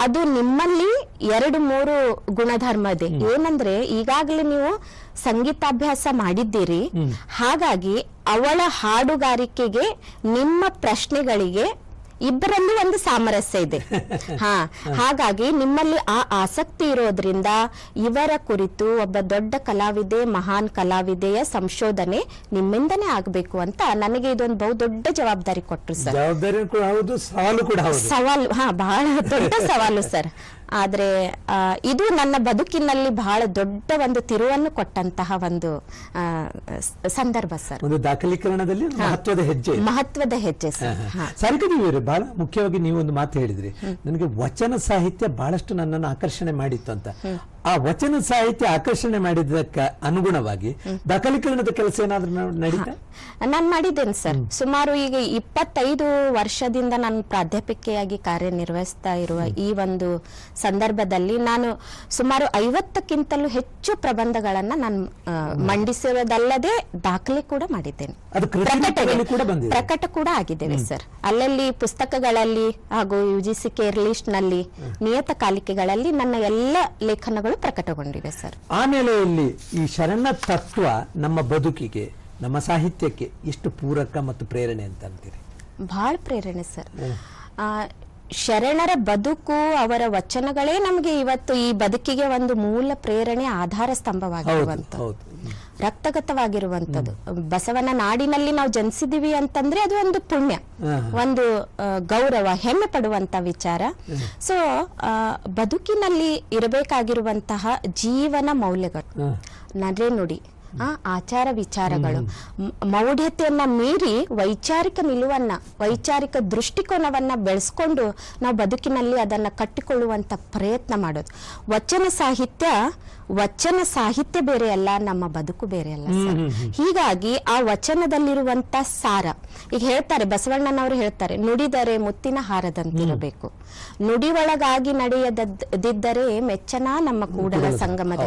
ಅದು ನಿಮ್ಮಲ್ಲಿ ಎರಡು ಮೂರು ಗುಣಧರ್ಮ ಇದೆ. ಏನಂದ್ರೆ ಈಗಾಗಲೇ ನೀವು ಸಂಗೀತಾಭ್ಯಾಸ ಮಾಡಿದ್ದೀರಿ. ಹಾಗಾಗಿ ಅವಳ ಹಾಡುಗಾರಿಕೆಗೆ ನಿಮ್ಮ ಪ್ರಶ್ನೆಗಳಿಗೆ ಇಬ್ಬರಲ್ಲಿ ಒಂದು ಸಾಮರಸ್ಯ ಇದೆ. *laughs* ಹಾ ಹಾಗಾಗಿ ನಿಮ್ಮಲ್ಲಿ ಆ ಆಸಕ್ತಿ ಇರೋದ್ರಿಂದ ಇವರ ಕುರಿತು ಒಬ್ಬ ದೊಡ್ಡ ಕಲಾವಿದೆ ಮಹಾನ್ ಕಲಾವಿದೆಯ ಸಂಶೋಧನೆ ನಿಮ್ಮಿಂದನೇ ಆಗ್ಬೇಕು ಅಂತ ನನಗೆ ಇದೊಂದು ಬಹು ದೊಡ್ಡ ಜವಾಬ್ದಾರಿ ಕೊಟ್ರು ಸರ್. ಜವಾಬ್ದಾರಿ ಕೂಡ ಹೌದು ಸವಾಲು ಕೂಡ ಸವಾಲು ಹಾ ಬಹಳ ದೊಡ್ಡ ಸವಾಲು ಸರ್. *laughs* ಆದ್ರೆ ಇದು ನನ್ನ ಬದುಕಿನಲ್ಲಿ ಬಹಳ ದೊಡ್ಡ ಒಂದು ತಿರುವನ್ನು ಕೊಟ್ಟಂತಹ ಒಂದು ಸಂದರ್ಭ ಸರ್. ಒಂದು ದಾಖಲೀಕರಣದಲ್ಲಿ ಮಹತ್ವದ ಹೆಜ್ಜೆ ಮಹತ್ವದ ಹೆಜ್ಜೆ ಸರ್. ಸಾರಿಕದೇವಿಯವರು ಬಹಳ ಮುಖ್ಯವಾಗಿ ನೀವು ಒಂದು ಮಾತು ಹೇಳಿದ್ರಿ. ನನಗೆ ವಚನ ಸಾಹಿತ್ಯ ಬಹಳಷ್ಟು ನನ್ನನ್ನು ಆಕರ್ಷಣೆ ಮಾಡಿತ್ತು ಅಂತ. ಆ ವಚನ ಸಾಹಿತ್ಯ ಆಕರ್ಷಣೆ ಮಾಡಿದ್ದಕ್ಕೆ ಅನುಗುಣವಾಗಿ ದಾಖಲೀಕರಣದ ಕೆಲಸ ಏನಾದ್ರೂ ನಡೀತಾ? ನಾನು ಮಾಡಿದ್ದೇನೆ ಸರ್. ಸುಮಾರು ಈಗ ಇಪ್ಪತ್ತೈದು ವರ್ಷದಿಂದ ನಾನು ಪ್ರಾಧ್ಯಾಪಕಿಯಾಗಿ ಕಾರ್ಯನಿರ್ವಹಿಸ್ತಾ ಇರುವ ಈ ಒಂದು ಸಂದರ್ಭದಲ್ಲಿ ನಾನು ಸುಮಾರು ಐವತ್ತಕ್ಕಿಂತಲೂ ಹೆಚ್ಚು ಪ್ರಬಂಧಗಳನ್ನ ನಾನು ಮಂಡಿಸಿರೋದಲ್ಲದೆ ದಾಖಲೆ ಕೂಡ ಮಾಡಿದ್ದೇನೆ. ಪ್ರಕಟ ಕೂಡ ಆಗಿದ್ದೇವೆ ಸರ್. ಅಲ್ಲಲ್ಲಿ ಪುಸ್ತಕಗಳಲ್ಲಿ ಹಾಗೂ ಯು ಜಿ ಸಿ ಕೇರ್ ಲಿಸ್ಟ್ನಲ್ಲಿ ನಿಯತಕಾಲಿಕೆಗಳಲ್ಲಿ ನನ್ನ ಎಲ್ಲ ಲೇಖನಗಳು ಪ್ರಕಟಗೊಂಡಿವೆ ಸರ್. ಆಮೇಲೆ ಇಲ್ಲಿ ಈ ಶರಣ ತತ್ವ ನಮ್ಮ ಬದುಕಿಗೆ ನಮ್ಮ ಸಾಹಿತ್ಯಕ್ಕೆ ಎಷ್ಟು ಪೂರಕ ಮತ್ತು ಪ್ರೇರಣೆ ಅಂತ ಅಂತೀರಿ? ಬಹಳ ಪ್ರೇರಣೆ ಸರ್. ಆ, ಶರಣರ ಬದುಕು ಅವರ ವಚನಗಳೇ ನಮಗೆ ಇವತ್ತು ಈ ಬದುಕಿಗೆ ಒಂದು ಮೂಲ ಪ್ರೇರಣೆ ಆಧಾರ ಸ್ತಂಭವಾಗಿರುವಂತ ರಕ್ತಗತವಾಗಿರುವಂತದ್ದು ಬಸವನ ನಾಡಿನಲ್ಲಿ ನಾವು ಜನಿಸಿದೀವಿ ಅಂತಂದ್ರೆ ಅದು ಒಂದು ಪುಣ್ಯ. ಒಂದು ಗೌರವ ಹೆಮ್ಮೆ ಪಡುವಂತ ವಿಚಾರ. ಸೊ ಬದುಕಿನಲ್ಲಿ ಇರಬೇಕಾಗಿರುವಂತಹ ಜೀವನ ಮೌಲ್ಯಗಳು. ನಡೆ ನುಡಿ ಆ, ಆಚಾರ ವಿಚಾರಗಳು. ಮೌಢ್ಯತೆಯನ್ನ ಮೀರಿ ವೈಚಾರಿಕ ನಿಲುವನ್ನ ವೈಚಾರಿಕ ದೃಷ್ಟಿಕೋನವನ್ನ ಬೆಳೆಸ್ಕೊಂಡು ನಾವು ಬದುಕಿನಲ್ಲಿ ಅದನ್ನ ಕಟ್ಟಿಕೊಳ್ಳುವಂತ ಪ್ರಯತ್ನ ಮಾಡೋದು. ವಚನ ಸಾಹಿತ್ಯ ವಚನ ಸಾಹಿತ್ಯ ಬೇರೆ ಅಲ್ಲ ನಮ್ಮ ಬದುಕು ಬೇರೆ ಅಲ್ಲ ಸರ್. ಹೀಗಾಗಿ ಆ ವಚನದಲ್ಲಿರುವಂತ ಸಾರ ಈಗ ಹೇಳ್ತಾರೆ ಬಸವಣ್ಣನವರು ಹೇಳ್ತಾರೆ ನುಡಿದರೆ ಮುತ್ತಿನ ಹಾರದಂತಿರಬೇಕು. ನುಡಿ ಒಳಗಾಗಿ ನಡೆಯದಿದ್ದರೆ ಮೆಚ್ಚನ ನಮ್ಮ ಕೂಡಲ ಸಂಗಮದ.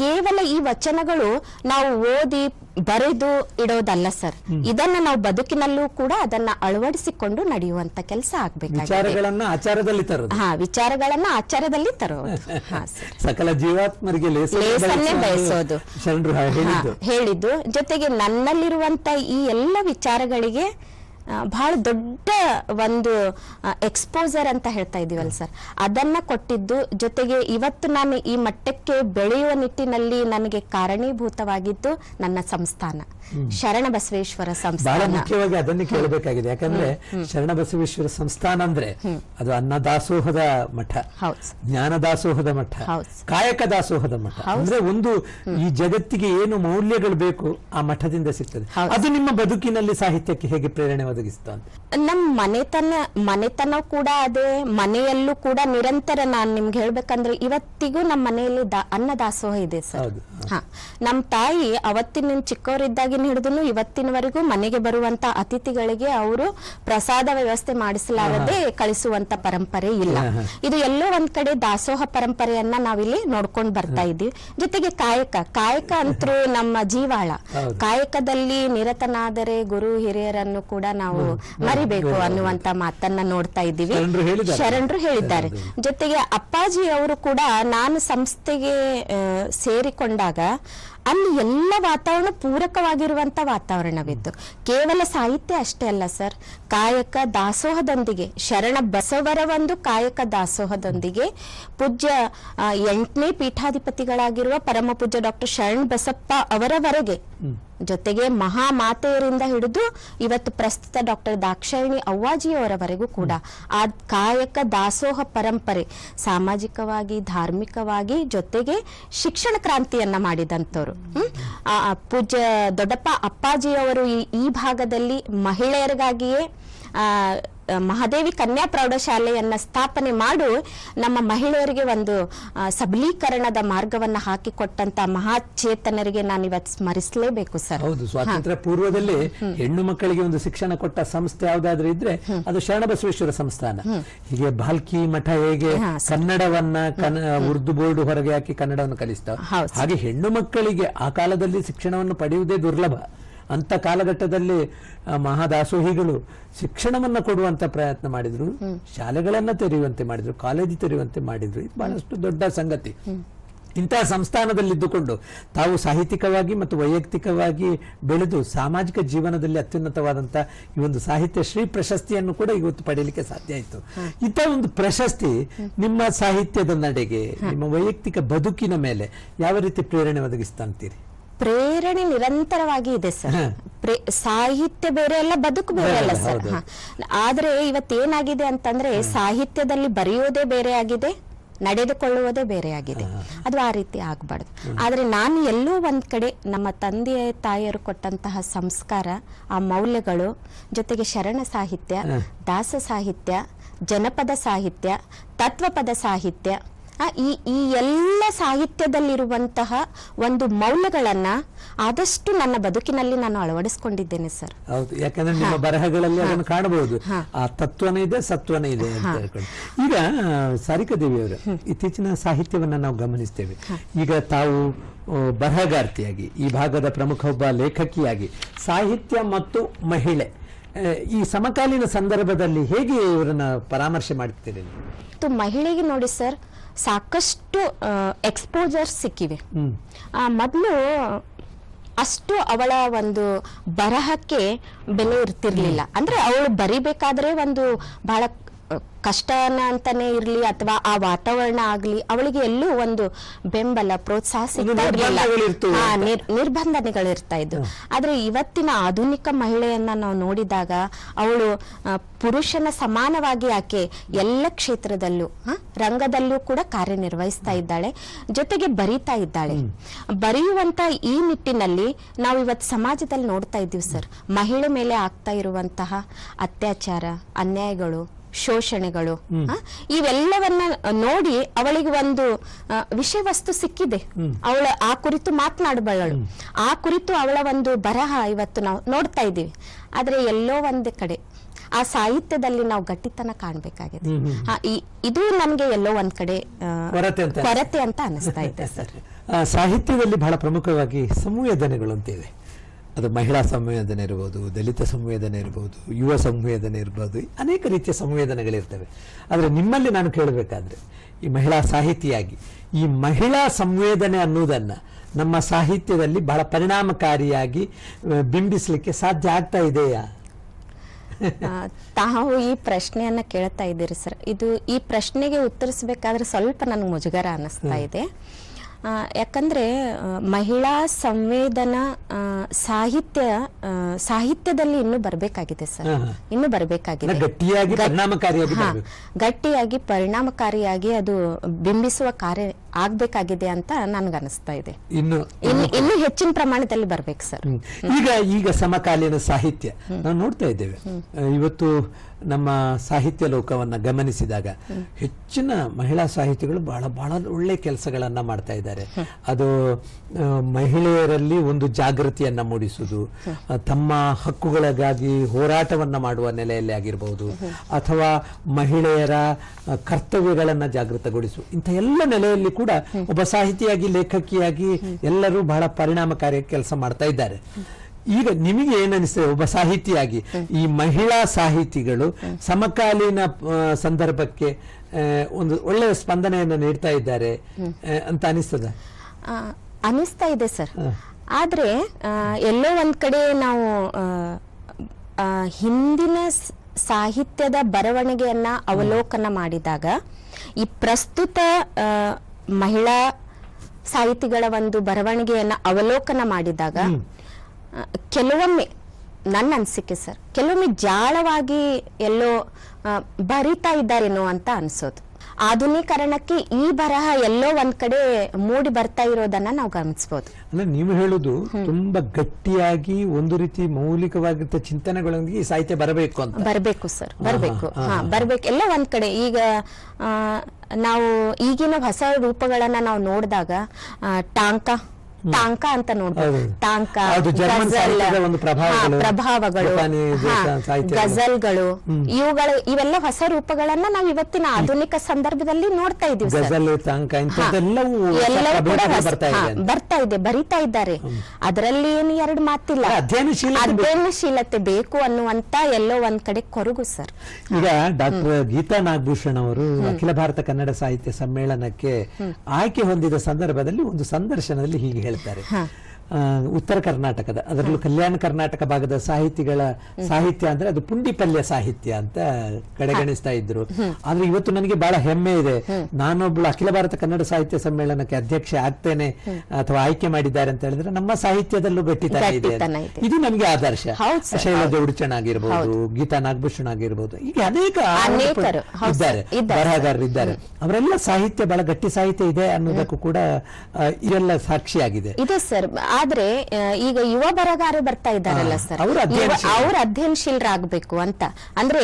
ಕೇವಲ ಈ ವಚನಗಳು ನಾವು ಓದಿ ಬರೆದು ಇಡೋದಲ್ಲ ಸರ್. ಇದನ್ನ ನಾವು ಬದುಕಿನಲ್ಲೂ ಕೂಡ ಅದನ್ನ ಅಳವಡಿಸಿಕೊಂಡು ನಡೆಯುವಂತ ಕೆಲಸ ಆಗ್ಬೇಕು ವಿಚಾರಗಳನ್ನ ಆಚಾರದಲ್ಲಿ ತರೋದು. ಹಾ ವಿಚಾರಗಳನ್ನ ಆಚಾರದಲ್ಲಿ ತರೋದು. ಹಾ ಸರ್. ಸಕಲ ಜೀವಾತ್ಮರಿಗೆ ಬಯಸೋದು. ಹೇಳಿದ್ದು. ಜೊತೆಗೆ ನನ್ನಲ್ಲಿರುವಂತ ಈ ಎಲ್ಲ ವಿಚಾರಗಳಿಗೆ ಬಹಳ ದೊಡ್ಡ ಒಂದು ಎಕ್ಸ್ಪೋಸರ್ ಅಂತ ಹೇಳ್ತಾ ಇದೀವಲ್ಲ ಸರ್. ಅದನ್ನ ಕೊಟ್ಟಿದ್ದು ಜೊತೆಗೆ ಇವತ್ತು ನಾನು ಈ ಮಟ್ಟಕ್ಕೆ ಬೆಳೆಯುವ ನಿಟ್ಟಿನಲ್ಲಿ ನನಗೆ ಕಾರಣೀಭೂತವಾಗಿದ್ದು ನನ್ನ ಸಂಸ್ಥಾನ. ಶರಣ ಬಸವೇಶ್ವರ ಬಹಳ ಸಂಸ್ಥಾನ. ಮುಖ್ಯವಾಗಿ ಅದನ್ನೇ ಕೇಳಬೇಕಾಗಿದೆ. ಯಾಕಂದ್ರೆ ಶರಣ ಬಸವೇಶ್ವರ ಸಂಸ್ಥಾನ ಅಂದ್ರೆ ಅದು ಅನ್ನದಾಸೋಹದ ಮಠ. ಜ್ಞಾನ ದಾಸೋಹದ ಮಠ. ಕಾಯಕ ದಾಸೋಹದ ಮಠ. ಅಂದ್ರೆ ಒಂದು ಈ ಜಗತ್ತಿಗೆ ಏನು ಮೌಲ್ಯಗಳು ಬೇಕು ಆ ಮಠದಿಂದ ಸಿಗ್ತದೆ. ಅದು ನಿಮ್ಮ ಬದುಕಿನಲ್ಲಿ ಸಾಹಿತ್ಯಕ್ಕೆ ಹೇಗೆ ಪ್ರೇರಣೆ ಒದಗಿಸ್ತಾ ನಮ್ಮ ನಮ್ ಮನೆತನ ಮನೆತನ ಕೂಡ ಅದೇ ಮನೆಯಲ್ಲೂ ಕೂಡ ನಿರಂತರ ನಾನು ನಿಮ್ಗೆ ಹೇಳ್ಬೇಕಂದ್ರೆ ಇವತ್ತಿಗೂ ನಮ್ಮ ಮನೆಯಲ್ಲಿ ಅನ್ನ ದಾಸೋಹ ಇದೆ ಸರ್. ಹಾ. ನಮ್ ತಾಯಿ ಅವತ್ತಿನ ಚಿಕ್ಕವರಿದ್ದಾಗಿನ ಹಿಡಿದು ಇವತ್ತಿನವರೆಗೂ ಮನೆಗೆ ಬರುವಂತ ಅತಿಥಿಗಳಿಗೆ ಅವರು ಪ್ರಸಾದ ವ್ಯವಸ್ಥೆ ಮಾಡಿಸಲಾರದೆ ಕಳಿಸುವಂತ ಪರಂಪರೆ ಇಲ್ಲ. ಇದು ಎಲ್ಲೋ ಒಂದ್ ಕಡೆ ದಾಸೋಹ ಪರಂಪರೆಯನ್ನ ನಾವಿಲ್ಲಿ ನೋಡ್ಕೊಂಡು ಬರ್ತಾ ಇದ್ದೀವಿ. ಜೊತೆಗೆ ಕಾಯಕ. ಕಾಯಕ ಅಂತರೂ ನಮ್ಮ ಜೀವಾಳ. ಕಾಯಕದಲ್ಲಿ ನಿರತನಾದರೆ ಗುರು ಹಿರಿಯರನ್ನು ಕೂಡ ನಾವು ಮರಿಬೇಕು ಅನ್ನುವಂತ ಮಾತನ್ನ ನೋಡ್ತಾ ಇದ್ದೀವಿ. ಶರಣರು ಹೇಳಿದ್ದಾರೆ. ಜೊತೆಗೆ ಅಪ್ಪಾಜಿ ಅವರು ಕೂಡ ನಾನು ಸಂಸ್ಥೆಗೆ ಸೇರಿಕೊಂಡಾಗ ಅಲ್ಲಿ ಎಲ್ಲ ವಾತಾವರಣ ಪೂರಕವಾಗಿರುವಂತ ವಾತಾವರಣವಿತ್ತು. ಕೇವಲ ಸಾಹಿತ್ಯ ಅಷ್ಟೇ ಅಲ್ಲ ಸರ್. ಕಾಯಕ ದಾಸೋಹದೊಂದಿಗೆ, ಶರಣ ಬಸವರ ಒಂದು ಕಾಯಕ ದಾಸೋಹದೊಂದಿಗೆ, ಪೂಜ್ಯ ಎಂಟನೇ ಪೀಠಾಧಿಪತಿಗಳಾಗಿರುವ ಪರಮ ಪೂಜ್ಯ ಡಾಕ್ಟರ್ ಶರಣ್ ಬಸಪ್ಪ ಅವರವರೆಗೆ ಜೊತೆಗೆ ಮಹಾಮಾತೆಯರಿಂದ ಹಿಡಿದು ಇವತ್ತು ಪ್ರಸ್ತುತ ಡಾಕ್ಟರ್ ದಾಕ್ಷಾಯಿಣಿ ಅವ್ವಾಜಿಯವರವರೆಗೂ ಕೂಡ ಆ ಕಾಯಕ ದಾಸೋಹ ಪರಂಪರೆ ಸಾಮಾಜಿಕವಾಗಿ, ಧಾರ್ಮಿಕವಾಗಿ ಜೊತೆಗೆ ಶಿಕ್ಷಣ ಕ್ರಾಂತಿಯನ್ನ ಮಾಡಿದಂಥವ್ರು. ಪೂಜ್ಯ ದೊಡ್ಡಪ್ಪ ಅಪ್ಪಾಜಿಯವರು ಈ ಭಾಗದಲ್ಲಿ ಮಹಿಳೆಯರಿಗಾಗಿಯೇ ಮಹಾದೇವಿ ಕನ್ಯಾ ಪ್ರೌಢಶಾಲೆಯನ್ನ ಸ್ಥಾಪನೆ ಮಾಡು. ನಮ್ಮ ಮಹಿಳೆಯರಿಗೆ ಒಂದು ಸಬಲೀಕರಣದ ಮಾರ್ಗವನ್ನ ಹಾಕಿಕೊಟ್ಟಂತ ಮಹಾಚೇತನರಿಗೆ ನಾನು ಇವತ್ತು ಸ್ಮರಿಸಲೇಬೇಕು ಸರ್. ಹೌದು ಸ್ವಾತಂತ್ರ್ಯ ಪೂರ್ವದಲ್ಲಿ ಹೆಣ್ಣು ಮಕ್ಕಳಿಗೆ ಒಂದು ಶಿಕ್ಷಣ ಕೊಟ್ಟ ಸಂಸ್ಥೆ ಯಾವ್ದಾದ್ರೂ ಇದ್ರೆ ಅದು ಶರಣಬಸವೇಶ್ವರ ಸಂಸ್ಥಾನ. ಹೀಗೆ ಬಾಲ್ಕಿ ಮಠ ಹೇಗೆ ಕನ್ನಡವನ್ನ ಕನ್ನ- ಉರ್ದು ಬೋರ್ಡ್ ಹೊರಗೆ ಹಾಕಿ ಕನ್ನಡವನ್ನು ಕಲಿಸ್ತಾವ. ಹಾಗೆ ಹೆಣ್ಣು ಮಕ್ಕಳಿಗೆ ಆ ಕಾಲದಲ್ಲಿ ಶಿಕ್ಷಣವನ್ನು ಪಡೆಯುವುದೇ ದುರ್ಲಭ. ಅಂತ ಕಾಲಘಟ್ಟದಲ್ಲಿ ಮಹಾದಾಸೋಹಿಗಳು ಶಿಕ್ಷಣವನ್ನ ಕೊಡುವಂತ ಪ್ರಯತ್ನ ಮಾಡಿದ್ರು. ಶಾಲೆಗಳನ್ನ ತೆರೆಯುವಂತೆ ಮಾಡಿದ್ರು ಕಾಲೇಜು ತೆರೆಯುವಂತೆ ಮಾಡಿದ್ರು. ಇದು ಬಹಳಷ್ಟು ದೊಡ್ಡ ಸಂಗತಿ. ಇಂತಹ ಸಂಸ್ಥಾನದಲ್ಲಿದ್ದುಕೊಂಡು ತಾವು ಸಾಹಿತ್ಯಿಕವಾಗಿ ಮತ್ತು ವೈಯಕ್ತಿಕವಾಗಿ ಬೆಳೆದು ಸಾಮಾಜಿಕ ಜೀವನದಲ್ಲಿ ಅತ್ಯುನ್ನತವಾದಂತಹ ಈ ಒಂದು ಸಾಹಿತ್ಯ ಶ್ರೀ ಪ್ರಶಸ್ತಿಯನ್ನು ಕೂಡ ಇವತ್ತು ಪಡೆಯಲಿಕ್ಕೆ ಸಾಧ್ಯ ಆಯಿತು. ಇಂಥ ಒಂದು ಪ್ರಶಸ್ತಿ ನಿಮ್ಮ ಸಾಹಿತ್ಯದ ನಡೆಗೆ ನಿಮ್ಮ ವೈಯಕ್ತಿಕ ಬದುಕಿನ ಮೇಲೆ ಯಾವ ರೀತಿ ಪ್ರೇರಣೆ ಒದಗಿಸ್ತಾ ಅಂತೀರಿ? ಪ್ರೇರಣೆ ನಿರಂತರವಾಗಿ ಇದೆ ಸರ್. ಪ್ರೇ- ಸಾಹಿತ್ಯ ಬೇರೆ ಅಲ್ಲ ಬದುಕು ಬೇರೆ ಅಲ್ಲ ಸರ್. ಆದ್ರೆ ಇವತ್ತೇನಾಗಿದೆ ಅಂತಂದ್ರೆ ಸಾಹಿತ್ಯದಲ್ಲಿ ಬರೆಯೋದೇ ಬೇರೆ ಆಗಿದೆ ನಡೆದುಕೊಳ್ಳುವುದೇ ಬೇರೆ ಆಗಿದೆ. ಅದು ಆ ರೀತಿ ಆಗ್ಬಾರ್ದು. ಆದ್ರೆ ನಾನು ಎಲ್ಲೂ ಒಂದ್ ಕಡೆ ನಮ್ಮ ತಂದೆ ತಾಯಿಯರು ಕೊಟ್ಟಂತಹ ಸಂಸ್ಕಾರ ಆ ಮೌಲ್ಯಗಳು ಜೊತೆಗೆ ಶರಣ ಸಾಹಿತ್ಯ ದಾಸ ಸಾಹಿತ್ಯ ಜನಪದ ಸಾಹಿತ್ಯ ತತ್ವಪದ ಸಾಹಿತ್ಯ ಈ ಈ ಎಲ್ಲ ಸಾಹಿತ್ಯದಲ್ಲಿರುವಂತಹ ಒಂದು ಮೌಲ್ಯಗಳನ್ನ ಆದಷ್ಟು ನನ್ನ ಬದುಕಿನಲ್ಲಿ ನಾನು ಅಳವಡಿಸಿಕೊಂಡಿದ್ದೇನೆ ಸರ್. ಹೌದು ಯಾಕಂದ್ರೆ ನಿಮ್ಮ ಬರಹಗಳಲ್ಲಿ ಅದನ್ನು ಕಾಣಬಹುದು. ಆ ತತ್ವನೇ ಇದೆ ಸತ್ವನೇ ಇದೆ ಅಂತ ಹೇಳ್ಕೊಂಡು. ಈಗ ಸಾರಿಕಾ ದೇವಿ ಅವರು ಇತ್ತೀಚಿನ ಸಾಹಿತ್ಯವನ್ನ ನಾವು ಗಮನಿಸ್ತೇವೆ. ಈಗ ತಾವು ಬರಹಗಾರ್ತಿಯಾಗಿ ಈ ಭಾಗದ ಪ್ರಮುಖ ಒಬ್ಬ ಲೇಖಕಿಯಾಗಿ ಸಾಹಿತ್ಯ ಮತ್ತು ಮಹಿಳೆ ಈ ಸಮಕಾಲೀನ ಸಂದರ್ಭದಲ್ಲಿ ಹೇಗೆ ಇವರನ್ನ ಪರಾಮರ್ಶೆ ಮಾಡ್ತೀರಿ? ಮಹಿಳೆಗೆ ನೋಡಿ ಸರ್ ಸಾಕಷ್ಟು ಎಕ್ಸ್ಪೋಜರ್ ಸಿಕ್ಕಿವೆ. ಮೊದಲು ಅಷ್ಟು ಅವಳ ಒಂದು ಬರಹಕ್ಕೆ ಬೆಲೆ ಇರ್ತಿರ್ಲಿಲ್ಲ. ಅಂದ್ರೆ ಅವಳು ಬರಿಬೇಕಾದ್ರೆ ಒಂದು ಬಹಳ ಕಷ್ಟನ ಅಂತಾನೆ ಇರ್ಲಿ ಅಥವಾ ಆ ವಾತಾವರಣ ಆಗ್ಲಿ ಅವಳಿಗೆ ಎಲ್ಲೂ ಒಂದು ಬೆಂಬಲ ಪ್ರೋತ್ಸಾಹ ಸಿಗ್ತಾ ಇರ್ಲಿಲ್ಲ. ನಿರ್ಬಂಧಗಳಿರ್ತವೆ ಹಾ, ಅಂತ. ನಿರ್ಬಂಧನೆಗಳಿರ್ತಾ ಇದ್ದು ಆದ್ರೆ ಇವತ್ತಿನ ಆಧುನಿಕ ಮಹಿಳೆಯನ್ನ ನಾವು ನೋಡಿದಾಗ ಅವಳು ಪುರುಷನ ಸಮಾನವಾಗಿ ಆಕೆ ಎಲ್ಲ ಕ್ಷೇತ್ರದಲ್ಲೂ ರಂಗದಲ್ಲೂ ಕೂಡ ಕಾರ್ಯನಿರ್ವಹಿಸ್ತಾ ಇದ್ದಾಳೆ. ಜೊತೆಗೆ ಬರೀತಾ ಇದ್ದಾಳೆ. ಬರೆಯುವಂತ ಈ ನಿಟ್ಟಿನಲ್ಲಿ ನಾವು ಇವತ್ತು ಸಮಾಜದಲ್ಲಿ ನೋಡ್ತಾ ಇದ್ದೀವಿ ಸರ್. ಮಹಿಳೆ ಮೇಲೆ ಆಗ್ತಾ ಇರುವಂತಹ ಅತ್ಯಾಚಾರ ಅನ್ಯಾಯಗಳು ಶೋಷಣೆಗಳು ಇವೆಲ್ಲವನ್ನ ನೋಡಿ ಅವಳಿಗೆ ಒಂದು ವಿಷಯ ವಸ್ತು ಸಿಕ್ಕಿದೆ. ಅವಳ ಆ ಕುರಿತು ಮಾತನಾಡಬಲ್ಲಳು ಆ ಕುರಿತು ಅವಳ ಒಂದು ಬರಹ ಇವತ್ತು ನಾವು ನೋಡ್ತಾ ಇದ್ದೀವಿ. ಆದ್ರೆ ಎಲ್ಲೋ ಒಂದೇ ಕಡೆ ಆ ಸಾಹಿತ್ಯದಲ್ಲಿ ನಾವು ಗಟ್ಟಿತನ ಕಾಣ್ಬೇಕಾಗಿದೆ. ಇದು ನಮ್ಗೆ ಎಲ್ಲೋ ಒಂದ್ ಕಡೆ ಕೊರತೆ ಅಂತ ಅನಿಸ್ತಾ ಇದೆ. ಸರ್. ಸಾಹಿತ್ಯದಲ್ಲಿ ಬಹಳ ಪ್ರಮುಖವಾಗಿ ಸಂವೇದನೆಗಳು ಅಂತ ಇವೆ ಅದು ಮಹಿಳಾ ಸಂವೇದನೆ ಇರ್ಬೋದು ದಲಿತ ಸಂವೇದನೆ ಇರ್ಬೋದು ಯುವ ಸಂವೇದನೆ ಇರ್ಬೋದು ಅನೇಕ ರೀತಿಯ ಸಂವೇದನೆಗಳಿರ್ತವೆ. ಆದರೆ ನಿಮ್ಮಲ್ಲಿ ನಾನು ಕೇಳಬೇಕಾದ್ರೆ ಈ ಮಹಿಳಾ ಸಾಹಿತಿಯಾಗಿ ಈ ಮಹಿಳಾ ಸಂವೇದನೆ ಅನ್ನುವುದನ್ನು ನಮ್ಮ ಸಾಹಿತ್ಯದಲ್ಲಿ ಬಹಳ ಪರಿಣಾಮಕಾರಿಯಾಗಿ ಬಿಂಬಿಸಲಿಕ್ಕೆ ಸಾಧ್ಯ ಆಗ್ತಾ ಇದೆಯಾ? ತಾವು ಈ ಪ್ರಶ್ನೆಯನ್ನ ಕೇಳ್ತಾ ಇದ್ದೀರಿ ಸರ್. ಇದು ಈ ಪ್ರಶ್ನೆಗೆ ಉತ್ತರಿಸಬೇಕಾದ್ರೆ ಸ್ವಲ್ಪ ನನಗೆ ಮುಜುಗರ ಅನ್ನಿಸ್ತಾ ಇದೆ. ಯಾಕಂದ್ರೆ ಮಹಿಳಾ ಸಂವೇದನಾ ಸಾಹಿತ್ಯ ಸಾಹಿತ್ಯದಲ್ಲಿ ಇನ್ನೂ ಬರಬೇಕಾಗಿದೆ ಸರ್. ಇನ್ನು ಬರಬೇಕಾಗಿದೆ. ಗಟ್ಟಿಯಾಗಿ ಪರಿಣಾಮಕಾರಿಯಾಗಿ ಅದು ಬಿಂಬಿಸುವ ಕಾರ್ಯ ಆಗ್ಬೇಕಾಗಿದೆ ಅಂತ ನನ್ಗನಿಸ್ತಾ ಇದೆ. ಇನ್ನು ಇನ್ನು ಹೆಚ್ಚಿನ ಪ್ರಮಾಣದಲ್ಲಿ ಬರ್ಬೇಕು ಸರ್. ಈಗ ಈಗ ಸಮಕಾಲೀನ ಸಾಹಿತ್ಯ. ನಾವು ನೋಡ್ತಾ ಇದ್ದೇವೆ. ಇವತ್ತು ನಮ್ಮ ಸಾಹಿತ್ಯ ಲೋಕವನ್ನ ಗಮನಿಸಿದಾಗ ಹೆಚ್ಚಿನ ಮಹಿಳಾ ಸಾಹಿತಿಗಳು ಬಹಳ ಬಹಳ ಒಳ್ಳೆ ಕೆಲಸಗಳನ್ನ ಮಾಡ್ತಾ ಇದ್ದಾರೆ. ಅದು ಮಹಿಳೆಯರಲ್ಲಿ ಒಂದು ಜಾಗೃತಿಯನ್ನ ಮೂಡಿಸುವುದು ತಮ್ಮ ಹಕ್ಕುಗಳಿಗಾಗಿ ಹೋರಾಟವನ್ನ ಮಾಡುವ ನೆಲೆಯಲ್ಲಿ ಆಗಿರಬಹುದು ಅಥವಾ ಮಹಿಳೆಯರ ಕರ್ತವ್ಯಗಳನ್ನ ಜಾಗೃತಗೊಳಿಸು. ಇಂಥ ಎಲ್ಲ ನೆಲೆಯಲ್ಲಿ ಕೂಡ ಒಬ್ಬ ಸಾಹಿತಿಯಾಗಿ ಲೇಖಕಿಯಾಗಿ ಎಲ್ಲರೂ ಬಹಳ ಪರಿಣಾಮಕಾರಿ ಕೆಲಸ ಮಾಡ್ತಾ ಇದ್ದಾರೆ. ಈಗ ನಿಮಗೆ ಏನನಿಸ್ತದೆ ಒಬ್ಬ ಸಾಹಿತಿಯಾಗಿ ಈ ಮಹಿಳಾ ಸಾಹಿತಿಗಳು ಸಮಕಾಲೀನ ಸಂದರ್ಭಕ್ಕೆ ಒಂದು ಒಳ್ಳೆಯ ಸ್ಪಂದನೆಯನ್ನು ನೀಡ್ತಾ ಇದ್ದಾರೆ ಅಂತ ಅನಿಸ್ತದ? ಅನಿಸ್ತಾ ಇದೆ ಸರ್. ಆದ್ರೆ ಎಲ್ಲೋ ಒಂದ್ ಕಡೆ ನಾವು ಹಿಂದಿನ ಸಾಹಿತ್ಯದ ಬರವಣಿಗೆಯನ್ನ ಅವಲೋಕನ ಮಾಡಿದಾಗ ಈ ಪ್ರಸ್ತುತ ಮಹಿಳಾ ಸಾಹಿತಿಗಳ ಒಂದು ಬರವಣಿಗೆಯನ್ನ ಅವಲೋಕನ ಮಾಡಿದಾಗ ಕೆಲವೊಮ್ಮೆ ನನ್ನ ಅನಿಸಿಕೆ ಸರ್ ಕೆಲವೊಮ್ಮೆ ಜಾಳವಾಗಿ ಎಲ್ಲೋ ಬರಿತಾ ಇದ್ದಾರೇನೋ ಅಂತ ಅನ್ಸೋದು. ಆಧುನೀಕರಣಕ್ಕೆ ಈ ಬರಹ ಎಲ್ಲೋ ಒಂದ್ ಕಡೆ ಮೂಡಿ ಬರ್ತಾ ಇರೋದನ್ನ ನಾವು ಗಮನಿಸಬಹುದು ಅಂದ್ರೆ ನೀವು ಹೇಳುದು ತುಂಬಾ ಗಟ್ಟಿಯಾಗಿ ಒಂದು ರೀತಿ ಮೌಲಿಕವಾಗಿರ್ತ ಚಿಂತನೆಗಳೊಂದಿಗೆ ಈ ಸಾಹಿತ್ಯ ಬರಬೇಕು ಅಂತ. ಬರಬೇಕು ಸರ್ ಬರಬೇಕು. ಹಾ, ಬರ್ಬೇಕು. ಎಲ್ಲ ಒಂದ್ ಕಡೆ. ಈಗ ನಾವು ಈಗಿನ ಹೊಸ ರೂಪಗಳನ್ನ ನಾವು ನೋಡಿದಾಗ ಟಾಂಕ ಟಾಂಕ ಅಂತ ನೋಡ್ಬೋದು. ತಾಂಕ ಪ್ರಭಾವಗಳು, ಗಜಲ್ಗಳು ಇವುಗಳ ಇವೆಲ್ಲ ಹೊಸ ರೂಪಗಳನ್ನ ನಾವು ಇವತ್ತಿನ ಆಧುನಿಕ ಸಂದರ್ಭದಲ್ಲಿ ನೋಡ್ತಾ ಇದೀವಿ ತಾಂಕ ಎಲ್ಲವೂ ಕೂಡ ಬರ್ತಾ ಇದೆ. ಬರ್ತಾ ಇದೆ ಬರಿತಾ ಇದ್ದಾರೆ. ಅದರಲ್ಲಿ ಏನು ಎರಡು ಮಾತಿಲ್ಲ. ಅಧ್ಯಯನಶೀಲತೆ ಬೇಕು. ಅನ್ನುವಂತ ಎಲ್ಲೋ ಒಂದ್ ಕಡೆ ಕೊರಗು ಸರ್. ಈಗ ಡಾಕ್ಟರ್ ಗೀತಾ ನಾಗಭೂಷಣ್ ಅವರು ಅಖಿಲ ಭಾರತ ಕನ್ನಡ ಸಾಹಿತ್ಯ ಸಮ್ಮೇಳನಕ್ಕೆ ಆಯ್ಕೆ ಹೊಂದಿದ ಸಂದರ್ಭದಲ್ಲಿ ಒಂದು ಸಂದರ್ಶನದಲ್ಲಿ ಹೀಗೆ ಹೇಳ್ತಾರೆ. ಉತ್ತರ ಕರ್ನಾಟಕದ ಅದರಲ್ಲೂ ಕಲ್ಯಾಣ ಕರ್ನಾಟಕ ಭಾಗದ ಸಾಹಿತಿಗಳ ಸಾಹಿತ್ಯ ಅಂದ್ರೆ ಅದು ಪುಂಡಿಪಲ್ಯ ಸಾಹಿತ್ಯ ಅಂತ ಕಡೆಗಣಿಸ್ತಾ ಇದ್ರು. ಆದ್ರೆ ಇವತ್ತು ನನಗೆ ಬಹಳ ಹೆಮ್ಮೆ ಇದೆ. ನಾನೊಬ್ಳು ಅಖಿಲ ಭಾರತ ಕನ್ನಡ ಸಾಹಿತ್ಯ ಸಮ್ಮೇಳನಕ್ಕೆ ಅಧ್ಯಕ್ಷೆ ಆಗ್ತೇನೆ ಅಥವಾ ಆಯ್ಕೆ ಮಾಡಿದ್ದಾರೆ ಅಂತ ಹೇಳಿದ್ರೆ ನಮ್ಮ ಸಾಹಿತ್ಯದಲ್ಲೂ ಗಟ್ಟಿತನ ಇದೆ ಇದೆ. ಇದು ನಮಗೆ ಆದರ್ಶ. ಶೈಲಜ ಉಡುಚಣ ಆಗಿರ್ಬೋದು ಗೀತಾ ನಾಗಭೂಷಣ್ ಆಗಿರ್ಬೋದು ಈಗ ಅನೇಕ ಇದ್ದಾರೆ. ಬರಹಗಾರರು ಇದ್ದಾರೆ. ಅವರೆಲ್ಲ ಸಾಹಿತ್ಯ ಬಹಳ ಗಟ್ಟಿ ಸಾಹಿತ್ಯ ಇದೆ ಅನ್ನೋದಕ್ಕೂ ಕೂಡ ಇದೆಲ್ಲ ಸಾಕ್ಷಿಯಾಗಿದೆ. ಇದೆ ಸರ್. ಆದ್ರೆ ಈಗ ಯುವ ಬರಗಾರರು ಬರ್ತಾ ಇದ್ದಾರಲ್ಲ ಸರ್ ಅವ್ರು ಅಧ್ಯಯನಶೀಲ. ಅವ್ರ ಅಧ್ಯಯನಶೀಲರಾಗಬೇಕು ಅಂತ ಅಂದ್ರೆ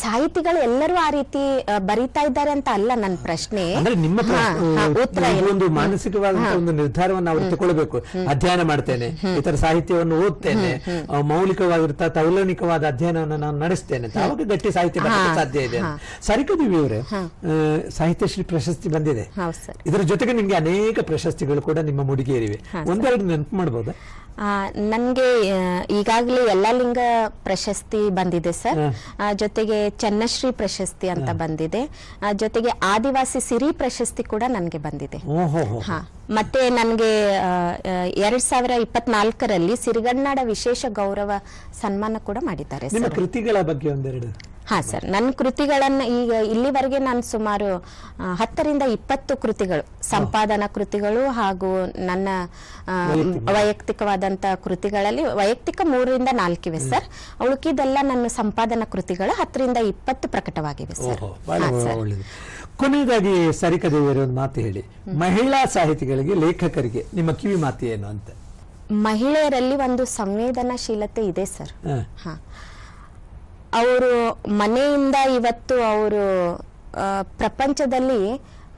ಸಾಹಿತಿಗಳು ಎಲ್ಲರೂ ಆ ರೀತಿ ಬರೀತಾ ಇದ್ದಾರೆ ಅಂತ ಅಲ್ಲ ನನ್ನ ಪ್ರಶ್ನೆ. ಒಂದು ಮಾನಸಿಕವಾದಂತಹ ಒಂದು ನಿರ್ಧಾರವನ್ನು ಅವರು ತಗೊಳ್ಬೇಕು ಅಧ್ಯಯನ ಮಾಡ್ತೇನೆ ಇತರ ಸಾಹಿತ್ಯವನ್ನು ಓದ್ತೇನೆ ಮೌಲಿಕವಾಗಿರ್ತ ತೌಲನಿಕವಾದ ಅಧ್ಯಯನವನ್ನು ನಾನು ನಡೆಸ್ತೇನೆ. ಅಂತ ಅವಾಗ ಗಟ್ಟಿ ಸಾಹಿತ್ಯ ಸಾಧ್ಯ ಇದೆ ಅಂತ. ಸರಿಕದೇವಿ ಅವರೇ ಸಾಹಿತ್ಯಶ್ರೀ ಪ್ರಶಸ್ತಿ ಬಂದಿದೆ. ಇದರ ಜೊತೆಗೆ ನಿಮ್ಗೆ ಅನೇಕ ಪ್ರಶಸ್ತಿಗಳು ಕೂಡ ನಿಮ್ಮ ಮುಡಿಗೇರಿವೆ. ಒಂದೆರಡು ನೆನಪು ಮಾಡಬಹುದಾ ನನ್ಗೆ ಈಗಾಗಲೇ ಎಲ್ಲ ಲಿಂಗ ಪ್ರಶಸ್ತಿ ಬಂದಿದೆ ಸರ್. ಜೊತೆಗೆ ಚನ್ನಶ್ರೀ ಪ್ರಶಸ್ತಿ ಅಂತ ಬಂದಿದೆ. ಜೊತೆಗೆ ಆದಿವಾಸಿ ಸಿರಿ ಪ್ರಶಸ್ತಿ ಕೂಡ ನನಗೆ ಬಂದಿದೆ. ಹಾ. ಮತ್ತೆ ನನಗೆ ಎರಡ್ ಸಾವಿರ ಇಪ್ಪತ್ನಾಲ್ಕರಲ್ಲಿ ಸಿರಿಗನ್ನಡ ವಿಶೇಷ ಗೌರವ ಸನ್ಮಾನ ಕೂಡ ಮಾಡಿದ್ದಾರೆ ಕೃತಿಗಳ ಬಗ್ಗೆ ಒಂದೆರಡು. ಹಾ ಸರ್. ನನ್ನ ಕೃತಿಗಳನ್ನ ಈಗ ಇಲ್ಲಿವರೆಗೆ ನಾನು ಸುಮಾರು ಹತ್ತರಿಂದ ಇಪ್ಪತ್ತು ಕೃತಿಗಳು ಸಂಪಾದನಾ ಕೃತಿಗಳು ಹಾಗೂ ನನ್ನ ವೈಯಕ್ತಿಕವಾದಂಥ ಕೃತಿಗಳಲ್ಲಿ ವೈಯಕ್ತಿಕ ಮೂರರಿಂದ ನಾಲ್ಕಿವೆ ಸರ್. ಉಳುಕಿದೆಲ್ಲ ನನ್ನ ಸಂಪಾದನಾ ಕೃತಿಗಳು ಹತ್ತರಿಂದ ಇಪ್ಪತ್ತು ಪ್ರಕಟವಾಗಿವೆ ಸರ್. ಕೊನೆಯದಾಗಿ ಸರಿಕದೇವಿಯರು ಒಂದು ಮಾತು ಹೇಳಿ. ಮಹಿಳಾ ಸಾಹಿತಿಗಳಿಗೆ ಲೇಖಕರಿಗೆ ನಿಮ್ಮ ಕಿವಿ ಮಾತು ಏನು ಅಂತ? ಮಹಿಳೆಯರಲ್ಲಿ ಒಂದು ಸಂವೇದನಾಶೀಲತೆ ಇದೆ ಸರ್. ಹ. ಅವರು ಮನೆಯಿಂದ ಇವತ್ತು ಅವರು ಪ್ರಪಂಚದಲ್ಲಿ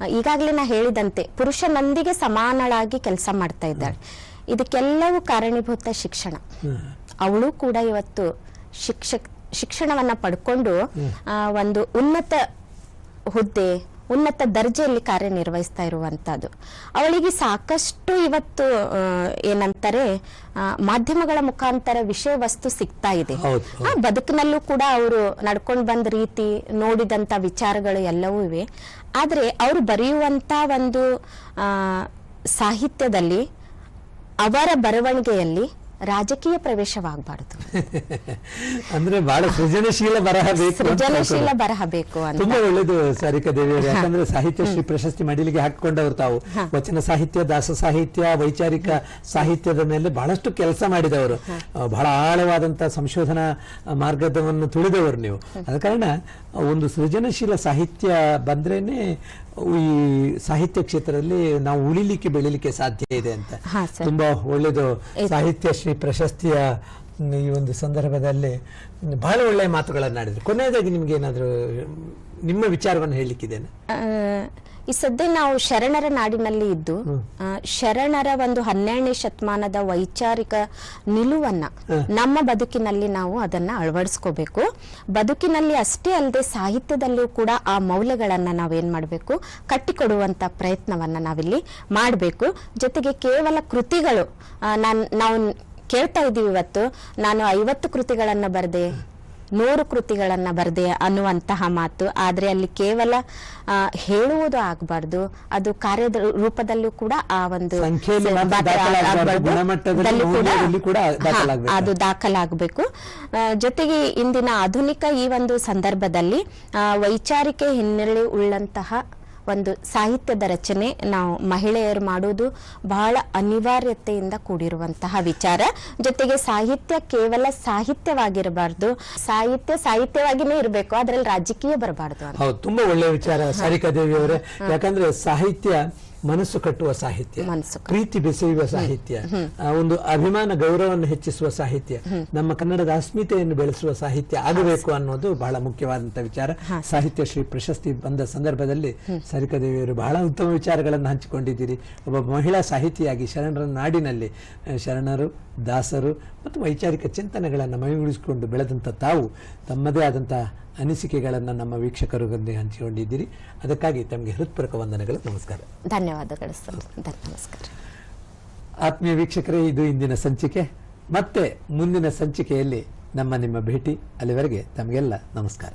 ಈಗಾಗಲೇ ನಾ ಹೇಳಿದಂತೆ ಪುರುಷನೊಂದಿಗೆ ಸಮಾನಳಾಗಿ ಕೆಲಸ ಮಾಡ್ತಾ ಇದ್ದಾಳೆ ಇದಕ್ಕೆಲ್ಲವೂ ಕಾರಣೀಭೂತ ಶಿಕ್ಷಣ. ಅವಳು ಕೂಡ ಇವತ್ತು ಶಿಕ್ಷಕ್ ಶಿಕ್ಷಣವನ್ನ ಪಡ್ಕೊಂಡು ಒಂದು ಉನ್ನತ ಹುದ್ದೆ ಉನ್ನತ ದರ್ಜೆಯಲ್ಲಿ ಕಾರ್ಯನಿರ್ವಹಿಸ್ತಾ ಇರುವಂತದ್ದು ಅವಳಿಗೆ ಸಾಕಷ್ಟು ಇವತ್ತು ಏನಂತಾರೆ ಮಾಧ್ಯಮಗಳ ಮುಖಾಂತರ ವಿಷಯ ವಸ್ತು ಸಿಗ್ತಾ ಇದೆ. ಬದುಕಿನಲ್ಲೂ ಕೂಡ ಅವರು ನಡ್ಕೊಂಡು ಬಂದ ರೀತಿ ನೋಡಿದಂತ ವಿಚಾರಗಳು ಎಲ್ಲವೂ ಇವೆ. ಆದ್ರೆ ಅವರು ಬರೆಯುವಂತ ಒಂದು ಸಾಹಿತ್ಯದಲ್ಲಿ ಅವರ ಬರವಣಿಗೆಯಲ್ಲಿ ರಾಜಕೀಯ ಪ್ರವೇಶವಾಗಬಾರದು. *laughs* ಅಂದ್ರೆ ಬಹಳ ಸೃಜನಶೀಲ ಬರಹ ಬೇಕು ಸೃಜನಶೀಲ. ಬರಹ ಬೇಕು ತುಂಬಾ ಒಳ್ಳೇದು ಸಾರಿಕಾ ದೇವಿ ಯಾಕಂದ್ರೆ ಸಾಹಿತ್ಯ ಶ್ರೀ ಪ್ರಶಸ್ತಿ ಮಡಿಲಿಗೆ ಹಾಕಿಕೊಂಡವರು ತಾವು. ವಚನ ಸಾಹಿತ್ಯ ದಾಸ ಸಾಹಿತ್ಯ ವೈಚಾರಿಕ ಸಾಹಿತ್ಯದ ಮೇಲೆ ಬಹಳಷ್ಟು ಕೆಲಸ ಮಾಡಿದವರು. ಬಹಳ ಆಳವಾದಂತ ಸಂಶೋಧನಾ ಮಾರ್ಗದವನ್ನು ತುಳಿದವರು ನೀವು. ಆದ ಕಾರಣ ಒಂದು ಸೃಜನಶೀಲ ಸಾಹಿತ್ಯ ಬಂದ್ರೇನೆ ಈ ಸಾಹಿತ್ಯ ಕ್ಷೇತ್ರದಲ್ಲಿ ನಾವು ಉಳಿಲಿಕ್ಕೆ ಬೆಳಿಲಿಕ್ಕೆ ಸಾಧ್ಯ ಇದೆ ಅಂತ. ತುಂಬಾ ಒಳ್ಳೇದು ಸಾಹಿತ್ಯ ಶ್ರೀ ಪ್ರಶಸ್ತಿಯ ಈ ಒಂದು ಸಂದರ್ಭದಲ್ಲಿ ಬಹಳ ಒಳ್ಳೆಯ ಮಾತುಗಳನ್ನಾಡಿದ್ರು ಕೊನೆಯದಾಗಿ ನಿಮ್ಗೆ ಏನಾದರೂ ನಿಮ್ಮ ವಿಚಾರವನ್ನು ಹೇಳಲಿಕ್ಕಿದ್ದೇನೆ ಈ ಸದ್ಯ ನಾವು ಶರಣರ ನಾಡಿನಲ್ಲಿ ಇದ್ದು ಶರಣರ ಒಂದು ಹನ್ನೆರಡನೇ ಶತಮಾನದ ವೈಚಾರಿಕ ನಿಲುವನ್ನ ನಮ್ಮ ಬದುಕಿನಲ್ಲಿ ನಾವು ಅದನ್ನ ಅಳವಡಿಸ್ಕೋಬೇಕು. ಬದುಕಿನಲ್ಲಿ ಅಷ್ಟೇ ಅಲ್ಲದೆ ಸಾಹಿತ್ಯದಲ್ಲೂ ಕೂಡ ಆ ಮೌಲ್ಯಗಳನ್ನ ನಾವೇನ್ ಮಾಡಬೇಕು? ಕಟ್ಟಿಕೊಡುವಂತ ಪ್ರಯತ್ನವನ್ನ ನಾವಿಲ್ಲಿ ಮಾಡಬೇಕು. ಜೊತೆಗೆ ಕೇವಲ ಕೃತಿಗಳು ನಾನ್ ನಾವು ಕೇಳ್ತಾ ಇದ್ದೀವಿ ಇವತ್ತು. ನಾನು ಐವತ್ತು ಕೃತಿಗಳನ್ನ ಬರೆದೆ ನೂರು ಕೃತಿಗಳನ್ನ ಬರೆದೆ ಅನ್ನುವಂತಹ ಮಾತು. ಆದ್ರೆ ಅಲ್ಲಿ ಕೇವಲ ಹೇಳುವುದು ಆಗಬಾರ್ದು. ಅದು ಕಾರ್ಯದ ರೂಪದಲ್ಲೂ ಕೂಡ ಆ ಒಂದು. ಅದು ದಾಖಲಾಗಬೇಕು. ಜೊತೆಗೆ ಇಂದಿನ ಆಧುನಿಕ ಈ ಒಂದು ಸಂದರ್ಭದಲ್ಲಿ ವೈಚಾರಿಕೆ ಹಿನ್ನೆಲೆ ಉಳ್ಳಂತಹ ಒಂದು ಸಾಹಿತ್ಯದ ರಚನೆ ನಾವು ಮಹಿಳೆಯರು ಮಾಡುವುದು ಬಹಳ ಅನಿವಾರ್ಯತೆಯಿಂದ ಕೂಡಿರುವಂತಹ ವಿಚಾರ. ಜೊತೆಗೆ ಸಾಹಿತ್ಯ ಕೇವಲ ಸಾಹಿತ್ಯವಾಗಿರಬಾರ್ದು. ಸಾಹಿತ್ಯ ಸಾಹಿತ್ಯವಾಗಿನೇ ಇರಬೇಕು, ಅದರಲ್ಲಿ ರಾಜಕೀಯ ಬರಬಾರ್ದು ತುಂಬಾ ಒಳ್ಳೆಯ ವಿಚಾರ ಸಾರಿಕಾ ದೇವಿ ಅವರೇ. ಯಾಕಂದ್ರೆ ಸಾಹಿತ್ಯ ಮನಸ್ಸು ಕಟ್ಟುವ ಸಾಹಿತ್ಯ. ಪ್ರೀತಿ ಬೆಸೆಯುವ ಸಾಹಿತ್ಯ. ಒಂದು ಅಭಿಮಾನ ಗೌರವವನ್ನು ಹೆಚ್ಚಿಸುವ ಸಾಹಿತ್ಯ. ನಮ್ಮ ಕನ್ನಡದ ಅಸ್ಮಿತೆಯನ್ನು ಬೆಳೆಸುವ ಸಾಹಿತ್ಯ ಆಗಬೇಕು ಅನ್ನೋದು ಬಹಳ ಮುಖ್ಯವಾದಂತಹ ವಿಚಾರ. ಸಾಹಿತ್ಯ ಶ್ರೀ ಪ್ರಶಸ್ತಿ ಬಂದ ಸಂದರ್ಭದಲ್ಲಿ ಸರಿಕಾದೇವಿಯವರು ಬಹಳ ಉತ್ತಮ ವಿಚಾರಗಳನ್ನು ಹಂಚಿಕೊಂಡಿದ್ದೀರಿ. ಒಬ್ಬ ಮಹಿಳಾ ಸಾಹಿತಿಯಾಗಿ ಶರಣರ ನಾಡಿನಲ್ಲಿ ಶರಣರು ದಾಸರು ಮತ್ತು ವೈಚಾರಿಕ ಚಿಂತನೆಗಳನ್ನು ಮೈಗೂಡಿಸಿಕೊಂಡು ಬೆಳೆದಂತ ತಾವು ತಮ್ಮದೇ ಆದಂತಹ ಅನಿಸಿಕೆಗಳನ್ನು ನಮ್ಮ ವೀಕ್ಷಕರೊಂದಿಗೆ ಹಂಚಿಕೊಂಡಿದ್ದೀರಿ ಅದಕ್ಕಾಗಿ ತಮಗೆ ಹೃತ್ಪೂರ್ವಕ ವಂದನೆಗಳು. ನಮಸ್ಕಾರ. ಧನ್ಯವಾದಗಳು ಸರ್ ನಮಸ್ಕಾರ. ಆತ್ಮೀಯ ವೀಕ್ಷಕರೇ ಇದು ಇಂದಿನ ಸಂಚಿಕೆ. ಮತ್ತೆ ಮುಂದಿನ ಸಂಚಿಕೆಯಲ್ಲಿ ನಮ್ಮ ನಿಮ್ಮ ಭೇಟಿ. ಅಲ್ಲಿವರೆಗೆ ತಮಗೆಲ್ಲ ನಮಸ್ಕಾರ.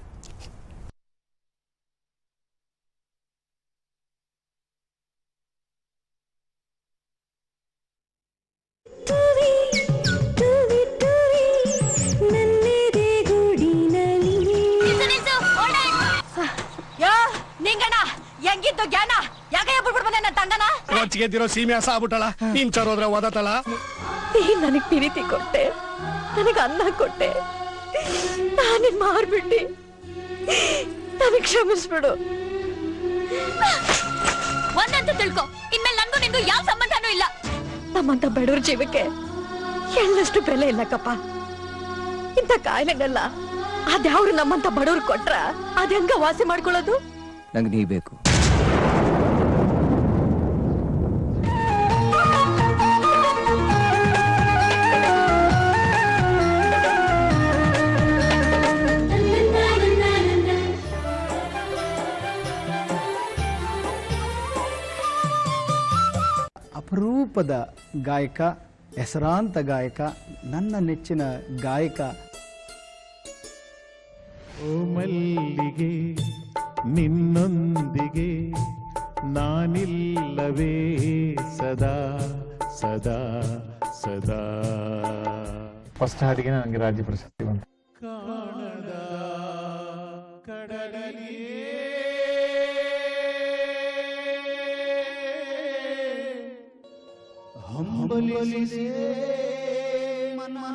ರೊಚ್ಚಿಗೆದ್ದಿರೋ ಸೀಮೆ ಹಸ ಆಗ್ಬಿಟ್ಟಳ. ಇಂಚರ್ ಹೋದ್ರೆ ಓದತ್ತಳ ನೀನ್ ನನಗ್ ಪ್ರೀತಿ ಕೊಟ್ಟೆ. ನನಗ್ ಅನ್ನ ಕೊಟ್ಟೆ. ನಾನಿನ್ ಮಾರ್ಬಿಟ್ಟಿ. ನನಗ್ ಕ್ಷಮಿಸ್ಬಿಡು. ಒಂದಂತ ತಿಳ್ಕೊ. ಇನ್ಮೇಲೆ ನನ್ಗೂ ನಿಂಗೂ ಯಾವ ಸಂಬಂಧನೂ ಇಲ್ಲ. ನಮ್ಮಂತ ಬಡವ್ರ ಜೀವಕ್ಕೆ ಎಳ್ಳಷ್ಟು ಬೆಲೆ ಕಪ್ಪ ಇಂಥ ಕಾಯಿಲೆಗಲ್ಲ ಅದ್ಯಾವ್ರು ನಮ್ಮಂತ ಬಡವ್ರು ಕೊಟ್ರ ಅದ್ ವಾಸಿ ಮಾಡ್ಕೊಳ್ಳೋದು? ನಂಗೆ ನೀ ಬೇಕು. ಅಪರೂಪದ ಗಾಯಕ ಹೆಸರಾಂತ ಗಾಯಕ ನನ್ನ ನೆಚ್ಚಿನ ಗಾಯಕ. ಓ ಮಲ್ಲಿಗೆ ನಿನ್ನೊಂದಿಗೆ ನಾನಿಲ್ಲವೇ ಸದಾ ಸದಾ ಸದಾ. ಫಸ್ಟ್ ಹಾಡಿಗೆ ನನಗೆ ರಾಜ್ಯ ಪ್ರಶಸ್ತಿ ಬಂತು. ಕಾಣದ बलिसे मना